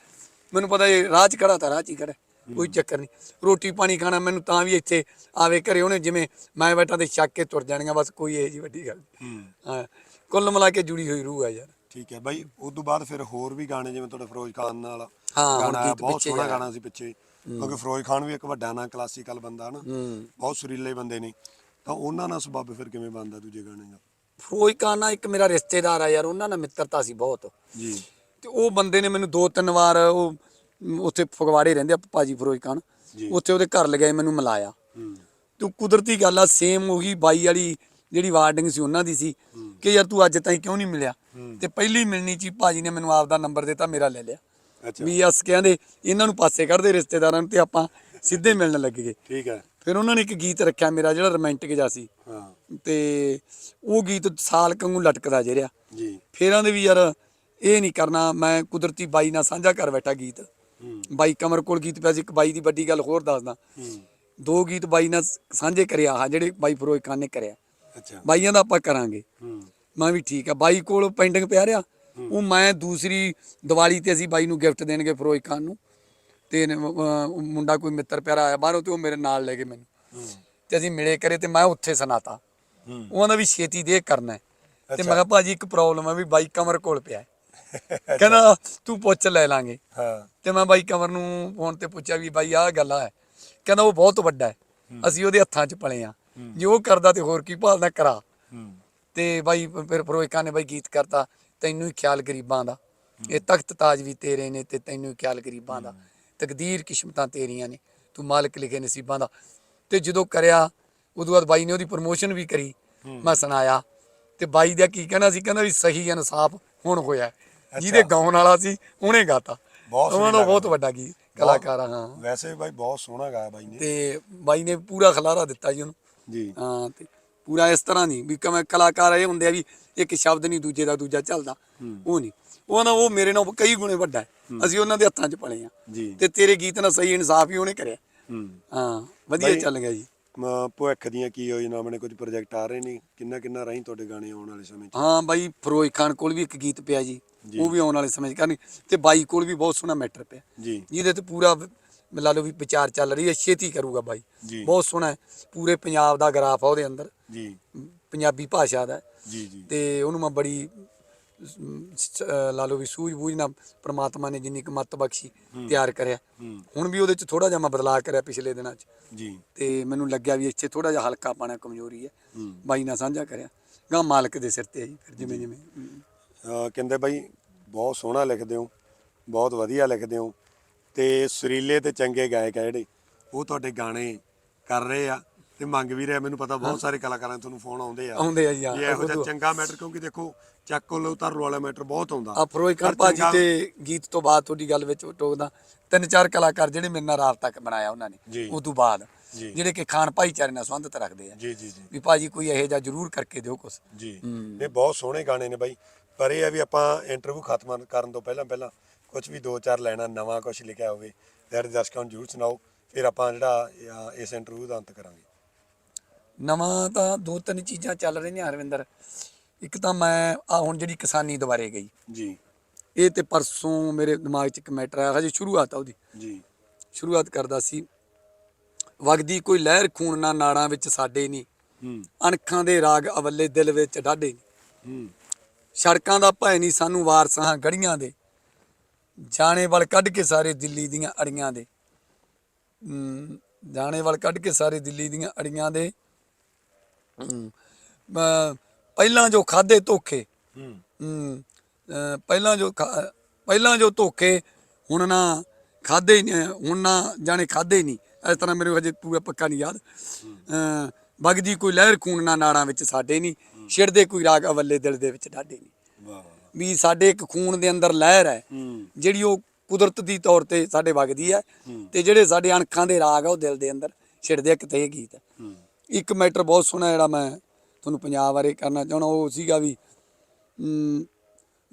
ਮੈਨੂੰ ਪਤਾ ਇਹ ਰਾਹ 'ਚ ਖੜਾ ਤਾਂ ਰਾਹ 'ਚ ਹੀ ਖੜਾ ਕੋਈ ਚੱਕਰ ਨਹੀਂ। ਰੋਟੀ ਪਾਣੀ ਖਾਣਾ ਮੈਨੂੰ ਤਾਂ ਵੀ ਇੱਥੇ ਆਵੇ ਘਰੇ ਉਹਨੇ ਜਿਵੇਂ ਮੈਂ ਬੈਠਾ ਤੇ ਛੱਕ ਕੇ ਤੁਰ ਜਾਣੀਆਂ ਬਸ ਕੋਈ ਇਹ ਜੀ ਵੱਡੀ ਗੱਲ। ਹੂੰ। ਕੁੱਲ ਮਿਲਾ ਕੇ ਜੁੜੀ ਹੋਈ ਰੂਹ ਹੈ ਯਾਰ। ਠੀਕ ਹੈ ਬਾਈ ਉਸ ਤੋਂ ਬਾਅਦ ਫਿਰ ਹੋਰ ਵੀ ਗਾਣੇ ਜਿਵੇਂ ਤੁਹਾਡਾ ਫਿਰੋਜ਼ ਖਾਨ ਨਾਲ ਗਾਣਾ ਬਹੁਤ ਸੋਹਣਾ। ਗਾਣਾ ਸੀ ਪਿੱਛੇ। ਕਿਉਂਕਿ ਫਿਰੋਜ਼ ਖਾਨ ਵੀ ਇੱਕ ਵੱਡਾ ਨਾਂ ਕਲਾਸੀਕਲ ਬੰਦਾ ਨਾ। ਹੂੰ। ਬਹੁਤ ਸੁਰੀਲੇ ਬੰਦੇ ਨੇ। ਤਾਂ ਉਹਨਾਂ ਨਾਲ ਸੁਭਾਅ ਫਿਰ ਕਿਵੇਂ ਬਣਦਾ ਦੂਜੇ ਗਾਣੇ ਦਾ? ਫਰੋਜ਼ ਖਾਨ ਨਾਲ ਇੱਕ ਮੇਰਾ ਰਿਸ਼ਤੇਦਾਰ ਆ ਯਾਰ ਉਹਨਾਂ ਨਾਲ ਮਿੱਤਰਤਾ ਸੀ ਬਹੁਤ। ਜੀ। ਤੇ ਉਹ ਬੰਦੇ ਨੇ ਮੈਨੂੰ ਦੋ ਤਿੰਨ ਵਾਰ ਉਹ ਉੱਥੇ ਫਗਵਾੜੇ ਰਹਿੰਦੇ ਆ ਭਾਜੀ ਫਰੋਜ਼ ਖਾਨ। ਉੱਥੇ ਉਹਦੇ ਘਰ ਲਗਾਏ ਮੈਨੂੰ ਮਿਲਾਇਆ। ਤੂੰ ਕੁਦਰਤੀ ਗੱਲ ਆ ਸੇਮ ਉਹੀ ਬਾਈ ਵਾਲੀ ਜਿਹੜੀ ਵਾਰਡਿੰਗ ਸੀ ਉਹਨਾਂ ਦੀ ਸੀ ਕਿ ਯਾਰ ਤੂੰ ਅੱਜ ਤਾਈਂ ਕਿਉਂ ਨਹੀਂ ਮਿਲਿਆ। ਤੇ ਪਹਿਲੀ ਮਿਲਣੀ ਚ ਭਾਜੀ ਨੇ ਮੈਨੂੰ ਆਪਦਾ ਨੰਬਰ ਦਿੱਤਾ ਮੇਰਾ ਲੈ ਲਿਆ। ਵੀ ਅਸ ਕਹਿੰਦੇ ਇਹਨਾਂ ਨੂੰ ਪਾਸੇ ਕੱਢਦੇ ਰਿਸ਼ਤੇਦਾਰਾਂ ਨੂੰ ਤੇ ਆਪਾਂ ਸਿੱਧੇ ਮਿਲਣ ਲੱਗ ਗਏ। ਠੀਕ ਹੈ। ਫਿਰ ਉਹਨਾਂ ਨੇ ਇੱਕ ਗੀਤ ਰੱਖਿਆ ਮੇਰਾ ਜਿਹੜਾ ਰੋਮਾਂਟਿਕ ਜਿਹਾ ਸੀ। ਹਾਂ। ਤੇ ਉਹ ਗੀਤ ਸਾਲ ਕੰਗੂ ਲਟਕਦਾ ਜੇ ਰਿਹਾ। ਜੀ। ਫੇਰਾਂ ਦੇ ਵੀ ਯਾਰ ਇਹ ਨਹੀਂ ਕਰਨਾ ਮੈਂ ਕੁਦਰਤੀ ਬਾਈ ਨਾਲ ਸਾਂਝਾ ਕਰ ਬੈਠਾ ਗੀਤ। ਹੂੰ ਬਾਈ ਕਮਰ ਕੋਲ ਗੀਤ ਪਿਆ ਸੀ ਇੱਕ ਬਾਈ ਦੀ ਵੱਡੀ ਗੱਲ ਹੋਰ ਦੱਸਦਾ। ਦੋ ਗੀਤ ਬਾਈ ਨਾਲ ਸਾਂਝੇ ਕਰਿਆ ਆ ਜਿਹੜੇ ਬਾਈ ਫਰੋਜ਼ ਖਾਨ ਨੇ ਕਰਿਆ। ਅੱਛਾ। ਬਾਈਆਂ ਦਾ ਆਪਾਂ ਕਰਾਂਗੇ। ਮੈਂ ਵੀ ਠੀਕ ਆ ਬਾਈ ਕੋਲ ਪੈਂਡਿੰਗ ਪਿਆ ਰਿਹਾ। ਉਹ ਮੈਂ ਦੂਸਰੀ ਦੀਵਾਲੀ ਤੇ ਅਸੀਂ ਬਾਈ ਨੂੰ ਗਿਫਟ ਦੇਣਗੇ ਫਰੋਜ਼ ਖਾਨ ਨੂੰ। ਤੇ ਮੁੰਡਾ ਕੋਈ ਮਿੱਤਰ ਪਿਆਰਾ ਆਇਆ ਬਾਹਰੋਂ ਤੇ ਉਹ ਮੇਰੇ ਨਾਲ ਲੈ ਕੇ ਮੈਨੂੰ। ਤੇ ਅਸੀਂ ਮਿਲੇ ਕਰੇ ਤੇ ਮੈਂ ਉੱਥੇ ਸੁਣਾਤਾ। ਹੂੰ। ਉਹਨਾਂ ਦਾ ਵੀ ਛੇਤੀ ਦੇ ਕਰਨਾ। ਤੇ। ਮੈਂ ਕਿਹਾ ਭਾਜੀ ਇੱਕ ਪ੍ਰੋਬਲਮ ਹੈ ਵੀ ਬਾਈ ਕਮਰ ਕੋਲ ਪਿਆ। ਕਹਿੰਦਾ ਤੂੰ ਪੁੱਛ ਲੈ ਲਾਂਗੇ। ਹਾਂ। ਤੇ ਮੈਂ ਬਾਈ ਕਮਰ ਨੂੰ ਫੋਨ ਤੇ ਪੁੱਛਿਆ ਵੀ ਬਾਈ ਆਹ ਗੱਲ ਹੈ ਕਹਿੰਦਾ ਉਹ ਬਹੁਤ ਵੱਡਾ ਹੈ। ਅਸੀਂ ਉਹਦੇ ਹੱਥਾਂ 'ਚ ਪਲੇ ਆ। ਜੇ ਉਹ ਕਰਦਾ ਤੇ ਹੋਰ ਕੀ ਭਾਲਦਾ ਕਰਾ। ਤੇ ਬਾਈ ਫਿਰ ਫਰੋਇਕਾ ਨੇ ਬਾਈ ਗੀਤ ਕਰਤਾ ਤੈਨੂੰ ਹੀ ਖਿਆਲ ਗਰੀਬਾਂ ਦਾ। ਇਹ ਤਖਤ ਤਾਜ ਵੀ ਤੇਰੇ ਨੇ ਤੇ ਤੈਨੂੰ ਹੀ ਖਿਆਲ ਗਰੀਬਾਂ ਦਾ। ਤਕਦੀਰ ਕਿਸਮਤਾਂ ਤੇਰੀਆਂ ਨੇ। ਤੂੰ ਮਾਲਕ ਲਿਖੇ ਨਸੀਬਾਂ ਦਾ। ਤੇ ਜਦੋਂ ਕਰਿਆ ਉਦੋਂ ਬਾਅਦ ਬਾਈ ਨੇ ਉਹਦੀ ਪ੍ਰਮੋਸ਼ਨ ਵੀ ਕਰੀ। ਮੈਂ ਸੁਣਾਇਆ। ਤੇ ਬਾਈ ਦਾ ਕੀ ਕਹਿਣਾ ਸੀ? ਕਹਿੰਦਾ ਵੀ ਸਹੀ ਇਨਸਾਫ ਹੁਣ ਹੋਇਆ। ਜਿਹਦੇ ਗਾਉਣ ਵਾਲਾ ਸੀ ਉਹਨੇ ਗਾਤਾ। ਬਹੁਤ ਉਹਨਾਂ ਦਾ ਬਹੁਤ ਵੱਡਾ ਗੀਤ ਕਲਾਕਾਰ ਆ ਹਾਂ। ਵੈਸੇ ਵੀ ਬਾਈ ਬਹੁਤ ਸੋਹਣਾ ਗਾਇਆ ਬਾਈ ਨੇ। ਤੇ ਬਾਈ ਨੇ ਪੂਰਾ ਖਲਾਰਾ ਦਿੱਤਾ ਜੀ ਉਹਨੂੰ। ਜੀ। ਹਾਂ ਤੇ ਪੂਰਾ ਇਸ ਤਰ੍ਹਾਂ ਨਹੀਂ ਵੀ ਕਿਵੇਂ ਕਲਾਕਾਰ ਇਹ ਹੁੰਦੇ ਆ ਵੀ ਇੱਕ ਸ਼ਬਦ ਨਹੀਂ ਦੂਜੇ ਦਾ ਦੂਜਾ ਚੱਲਦਾ। ਉਹ ਨਹੀਂ। ਉਹ ਨਾ ਉਹ ਮੇਰੇ ਨਾਲ ਕਈ ਗੁਣੇ ਵੱਡਾ ਹੈ। ਅਸੀਂ ਉਹਨਾਂ ਦੇ ਹੱਥਾਂ 'ਚ ਪਲੇ ਆ ਜੀ। ਤੇ ਤੇਰੇ ਗੀਤ ਨਾਲ ਸਹੀ ਇਨਸਾਫ ਹੀ ਉਹਨੇ ਕਰਿਆ। ਹੂੰ। ਹਾਂ ਵਧੀਆ ਬਾਈ- ਚੱਲ ਗਿਆ ਜੀ। ਮ, ਭਵਿੱਖ ਦੀਆਂ ਕੀ ਯੋਜਨਾਵਾਂ ਨੇ ਕੁਝ ਪ੍ਰੋਜੈਕਟ ਆ ਰਹੇ ਨੇ ਕਿੰਨਾ ਕਿੰਨਾ ਰਹੀ ਤੁਹਾਡੇ ਗਾਣੇ ਆਉਣ ਵਾਲੇ ਸਮੇਂ 'ਚ? ਹਾਂ ਬਾਈ ਫਰੋਜ਼ ਖਾਨ ਕੋਲ ਵੀ ਇੱਕ ਗੀਤ ਪਿਆ ਜੀ। ਉਹ ਵੀ ਆਉਣ ਵਾਲੇ ਸਮੇਂ 'ਚ ਕਰਨੀ ਤੇ ਬਾਈ ਕੋਲ ਵੀ ਬਹੁਤ ਸੋਹਣਾ ਮੈਟਰ ਪਿਆ। ਜੀ। ਜਿਹਦੇ ਤੇ ਪੂਰਾ ਲਾ ਲਓ ਵੀ ਵਿਚਾਰ ਚੱਲ ਰਹੀ ਹੈ ਛੇਤੀ ਕਰੂਗਾ ਬਾਈ। ਬਹੁਤ ਸੋਹਣਾ ਹੈ। ਪੂਰੇ ਪੰਜਾਬ ਦਾ ਗ੍ਰਾਫ ਆ ਉਹਦੇ ਅੰਦਰ। ਜੀ। ਪੰਜਾਬੀ ਭਾਸ਼ਾ ਦਾ। ਜੀ ਜੀ। ਤੇ ਉਹਨੂੰ ਮੈਂ ਬੜੀ ਲਾ ਲਓ ਵੀ ਸੂਝ-ਬੂਝ ਨਾਲ ਪ੍ਰਮਾਤਮਾ ਨੇ ਜਿੰਨੀ ਕੁ ਮੱਤ ਬਖਸ਼ੀ ਤਿਆਰ ਕਰਿਆ। ਹੁਣ ਵੀ ਉਹਦੇ ਚ ਥੋੜਾ ਜਿਹਾ ਮੈਂ ਬਦਲਾਅ ਕਰਿਆ ਪਿਛਲੇ ਦਿਨਾਂ ਚ। ਜੀ। ਤੇ ਮੈਨੂੰ ਲੱਗਿਆ ਵੀ ਇੱਥੇ ਥੋੜਾ ਜਿਹਾ ਹਲਕਾ ਪਾਣਾ ਕਮਜ਼ੋਰੀ ਹੈ। ਬਾਈ ਨਾਲ ਸਾਂਝਾ ਕਰਿਆ। ਗਾਂ ਮਾਲਕ ਦੇ ਸਿਰ ਤੇ ਹੈ ਜੀ ਫਿਰ ਜਿਵੇਂ ਜਿਵੇਂ। ਕਹਿੰਦੇ ਬਾਈ ਬਹੁਤ ਸੋਹਣਾ ਲਿਖਦੇ ਹੋ ਬਹੁਤ ਵਧੀਆ ਲਿਖਦੇ ਹੋ ਤੇ ਸੁਰੀਲੇ ਤੇ ਚੰਗੇ ਗਾਇਕ ਆ ਜਿਹੜੇ ਉਹ ਤੁਹਾਡੇ ਗਾਣੇ ਕਰ ਰਹੇ ਆ ਤੇ ਮੰਗ ਵੀ ਰਹੇ। ਮੈਨੂੰ ਪਤਾ ਬਹੁਤ ਸਾਰੇ ਕਲਾਕਾਰਾਂ ਤੁਹਾਨੂੰ ਫੋਨ ਆਉਂਦੇ ਆ ਆਉਂਦੇ ਆ ਜੀ, ਇਹੋ ਜਿਹਾ ਚੰਗਾ ਮੈਟਰ ਕਿਉਂਕਿ ਦੇਖੋ ਚੱਕੋ ਲੋ ਧਰ ਵਾਲਾ ਮੈਟਰ ਬਹੁਤ ਆਉਂਦਾ ਆ ਫਰੋਜ਼ ਖਾਨ ਪਰ ਭਾਜੀ ਚੰਗਾ- ਤੇ ਗੀਤ ਤੋਂ ਬਾਅਦ ਤੁਹਾਡੀ ਗੱਲ ਵਿੱਚ ਟੋਕਦਾ ਤਿੰਨ ਚਾਰ ਕਲਾਕਾਰ ਜਿਹੜੇ ਮੇਰੇ ਨਾਲ ਰਾਬਤਾ ਕ ਬਣਾਇਆ ਉਹਨਾਂ ਜੀ। ਨੇ ਉਸ ਤੋਂ ਬਾਅਦ ਜੀ। ਜਿਹੜੇ ਕਿ ਖਾਨ ਭਾਈਚਾਰੇ ਨਾਲ ਸੰਬੰਧਤ ਰੱਖਦੇ ਆ ਜੀ ਜੀ ਜੀ ਵੀ ਭਾਜੀ ਕੋਈ ਇਹੋ ਜਿਹਾ ਜ਼ਰੂਰ ਕਰਕੇ ਦਿਓ ਕੁਛ ਜੀ। ਇਹ ਬਹੁਤ ਸੋਹਣੇ ਗਾਣੇ ਨੇ ਬਾਈ ਪਰ ਇਹ ਆ ਵੀ ਆਪਾਂ ਇੰਟਰਵਿਊ ਖਤਮ ਕਰਨ ਤੋਂ ਪਹਿਲਾਂ ਪਹਿਲਾਂ ਕੁਝ ਵੀ ਦੋ ਚਾਰ ਲੈਣਾ ਨਵਾਂ ਕੁਝ ਲਿਖਿਆ ਹੋਵੇ ਤੇ ਦਰਸ਼ਕਾਂ ਨੂੰ ਜ਼ਰੂਰ ਸੁਣਾਓ ਫਿਰ ਆਪਾਂ ਜਿਹੜਾ ਇਸ ਇੰਟਰਵਿਊ ਦਾ ਅੰਤ ਕਰਾਂਗੇ। ਨਵਾਂ ਤਾਂ ਦੋ ਤਿੰਨ ਚੀਜ਼ਾਂ ਚੱਲ ਰਹੀਆਂ ਹਰਵਿੰਦਰ। ਇੱਕ ਤਾਂ ਮੈਂ ਆ ਹੁਣ ਜਿਹੜੀ ਕਿਸਾਨੀ ਦੁਬਾਰੇ ਗਈ। ਜੀ। ਇਹ ਤੇ ਪਰਸੋਂ ਮੇਰੇ ਦਿਮਾਗ 'ਚ ਇੱਕ ਮੈਟਰ ਆਇਆ ਹਜੇ ਸ਼ੁਰੂਆਤ ਆ ਉਹਦੀ। ਜੀ। ਸ਼ੁਰੂਆਤ ਕਰਦਾ ਸੀ ਵਗਦੀ ਕੋਈ ਲਹਿਰ ਖੂਨ ਨਾ ਨਾੜਾਂ ਵਿੱਚ ਸਾਡੇ ਨਹੀਂ ਹੂੰ। ਅਣਖਾਂ ਦੇ ਰਾਗ ਅਵੱਲੇ ਦਿਲ ਵਿੱਚ ਡਾਢੇ ਨਹੀਂ ਹੂੰ। ਸੜਕਾਂ ਦਾ ਭੈ ਨਹੀਂ ਸਾਨੂੰ ਵਾਰਸਾਂ ਗੜੀਆਂ ਦੇ। ਜਾਣੇ ਵੱਲ ਕੱਢ ਕੇ ਸਾਰੇ ਦਿੱਲੀ ਦੀਆਂ ਅੜੀਆਂ ਦੇ। ਜਾਣੇ ਵੱਲ ਕੱਢ ਕੇ ਸਾਰੇ ਦਿੱਲੀ ਦੀਆਂ ਅੜੀਆਂ ਦੇ। ਪਹਿਲਾਂ ਜੋ ਖਾਦੇ ਧੋਖੇ। ਪਹਿਲਾਂ ਜੋ ਪਹਿਲਾਂ ਜੋ ਧੋਖੇ ਹੁਣ ਨਾ ਖਾਦੇ ਹੁਣ ਨਾ ਜਾਣੇ ਖਾਦੇ ਨਹੀਂ ਇਸ ਤਰ੍ਹਾਂ ਮੇਰੇ ਹਜੇ ਪੂਰਾ ਪੱਕਾ ਨਹੀਂ ਯਾਦ। ਵਗਦੀ ਕੋਈ ਲਹਿਰ ਖੂਨ ਨਾ ਨਾੜਾਂ ਵਿੱਚ ਸਾਡੇ ਨਹੀਂ ਛਿੜਦੇ ਕੋਈ ਰਾਗ ਅਵੱਲੇ ਦਿਲ ਦੇ ਵਿੱਚ ਡਾਢੇ ਨਹੀਂ। ਵੀ ਸਾਡੇ ਇੱਕ ਖੂਨ ਦੇ ਅੰਦਰ ਲਹਿਰ ਹੈ ਜਿਹੜੀ ਉਹ ਕੁਦਰਤ ਦੀ ਤੌਰ ਤੇ ਸਾਡੇ ਵਗਦੀ ਹੈ। ਤੇ ਜਿਹੜੇ ਸਾਡੇ ਅਣਖਾਂ ਦੇ ਰਾਗ ਆ ਉਹ ਦਿਲ ਦੇ ਅੰਦਰ ਛਿੜਦੇ ਆ ਕਿਤੇ ਇਹ ਗੀਤ ਇੱਕ ਮੈਟਰ ਬਹੁਤ ਸੋਹਣਾ ਜਿਹੜਾ ਮੈਂ ਤੁਹਾਨੂੰ ਪੰਜਾਬ ਬਾਰੇ ਕਰਨਾ ਚਾਹਣਾ ਉਹ ਸੀਗਾ ਵੀ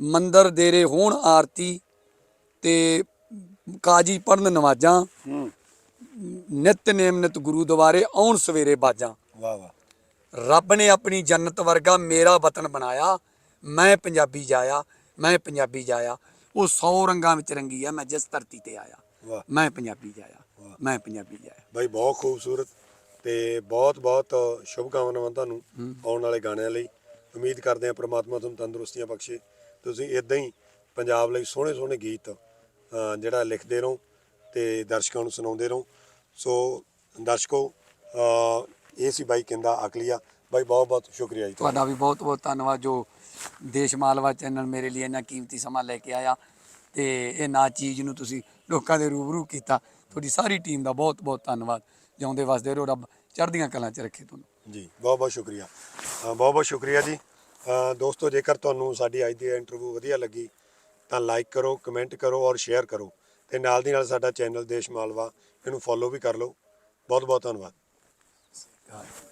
ਮੰਦਰ ਦੇਰੇ ਹੋਣ ਆਰਤੀ ਤੇ ਕਾਜੀ ਪੜਨ ਨਮਾਜ਼ਾਂ ਹੂੰ। ਨਿਤ ਨੇਮ ਨਿਤ ਗੁਰੂ ਦੁਆਰੇ ਆਉਣ ਸਵੇਰੇ ਬਾਜਾਂ। ਵਾਹ ਵਾਹ। ਰੱਬ ਨੇ ਆਪਣੀ ਜੰਨਤ ਵਰਗਾ ਮੇਰਾ ਵਤਨ ਬਣਾਇਆ। ਮੈਂ ਪੰਜਾਬੀ ਜਾਇਆ ਮੈਂ ਪੰਜਾਬੀ ਜਾਇਆ। ਉਹ 100 ਰੰਗਾਂ ਵਿੱਚ ਰੰਗੀ ਆ ਮੈਂ ਜਿਸ ਧਰਤੀ ਤੇ ਆਇਆ। ਮੈਂ ਪੰਜਾਬੀ ਜਾਇਆ ਮੈਂ ਪੰਜਾਬੀ ਜਾਇਆ। ਬਾਈ ਬਹੁਤ ਖੂਬਸੂਰਤ ਤੇ ਬਹੁਤ ਬਹੁਤ ਸ਼ੁਭ ਕਾਮਨਾਵਾਂ ਤੁਹਾਨੂੰ ਆਉਣ ਵਾਲੇ ਗਾਣਿਆਂ ਲਈ। ਉਮੀਦ ਕਰਦੇ ਹਾਂ ਪ੍ਰਮਾਤਮਾ ਤੁਹਾਨੂੰ ਤੰਦਰੁਸਤੀਆਂ ਬਖਸ਼ੇ। ਤੁਸੀਂ ਇਦਾਂ ਹੀ ਪੰਜਾਬ ਲਈ ਸੋਹਣੇ ਸੋਹਣੇ ਗੀਤ ਜਿਹੜਾ ਲਿਖਦੇ ਰਹੋ ਤੇ ਦਰਸ਼ਕਾਂ ਨੂੰ ਸੁਣਾਉਂਦੇ ਰਹੋ। ਸੋ ਦਰਸ਼ਕੋ ਇਹ ਸੀ ਬਾਈ ਕਹਿੰਦਾ ਅਕਲੀਆ ਬਾਈ ਬਹੁਤ ਬਹੁਤ ਸ਼ੁਕਰੀਆ ਜੀ ਤੁਹਾਡਾ ਵੀ ਬਹੁਤ ਬਹੁਤ ਧੰਨਵਾਦ ਜੋ ਦੇਸ਼ ਮਾਲਵਾ ਚੈਨਲ ਮੇਰੇ ਲਈ ਇੰਨਾ ਕੀਮਤੀ ਸਮਾਂ ਲੈ ਕੇ ਆਇਆ ਤੇ ਇਹ ਨਾ ਚੀਜ਼ ਨੂੰ ਤੁਸੀਂ ਲੋਕਾਂ ਦੇ ਰੂਬਰੂ ਕੀਤਾ। ਤੁਹਾਡੀ ਸਾਰੀ ਟੀਮ ਦਾ ਬਹੁਤ ਬਹੁਤ ਧੰਨਵਾਦ। ਜਿਉਂਦੇ ਵਸਦੇ ਰਹੋ ਰੱਬ ਚੜ੍ਹਦੀਆਂ ਕਲਾਂ 'ਚ ਰੱਖੇ ਤੁਹਾਨੂੰ। ਜੀ ਬਹੁਤ ਬਹੁਤ ਸ਼ੁਕਰੀਆ। ਬਹੁਤ ਬਹੁਤ ਸ਼ੁਕਰੀਆ ਜੀ। ਦੋਸਤੋ ਜੇਕਰ ਤੁਹਾਨੂੰ ਸਾਡੀ ਅੱਜ ਦੀ ਇੰਟਰਵਿਊ ਵਧੀਆ ਲੱਗੀ ਤਾਂ ਲਾਈਕ ਕਰੋ ਕਮੈਂਟ ਕਰੋ ਔਰ ਸ਼ੇਅਰ ਕਰੋ। ਤੇ ਨਾਲ ਦੀ ਨਾਲ ਸਾਡਾ ਚੈਨਲ ਦੇਸ਼ ਮਾਲਵਾ ਇਹਨੂੰ ਫੋਲੋ ਵੀ ਕਰ ਲਓ। ਬਹੁਤ ਬਹੁਤ ਧੰਨਵਾਦ। ਹਾਂ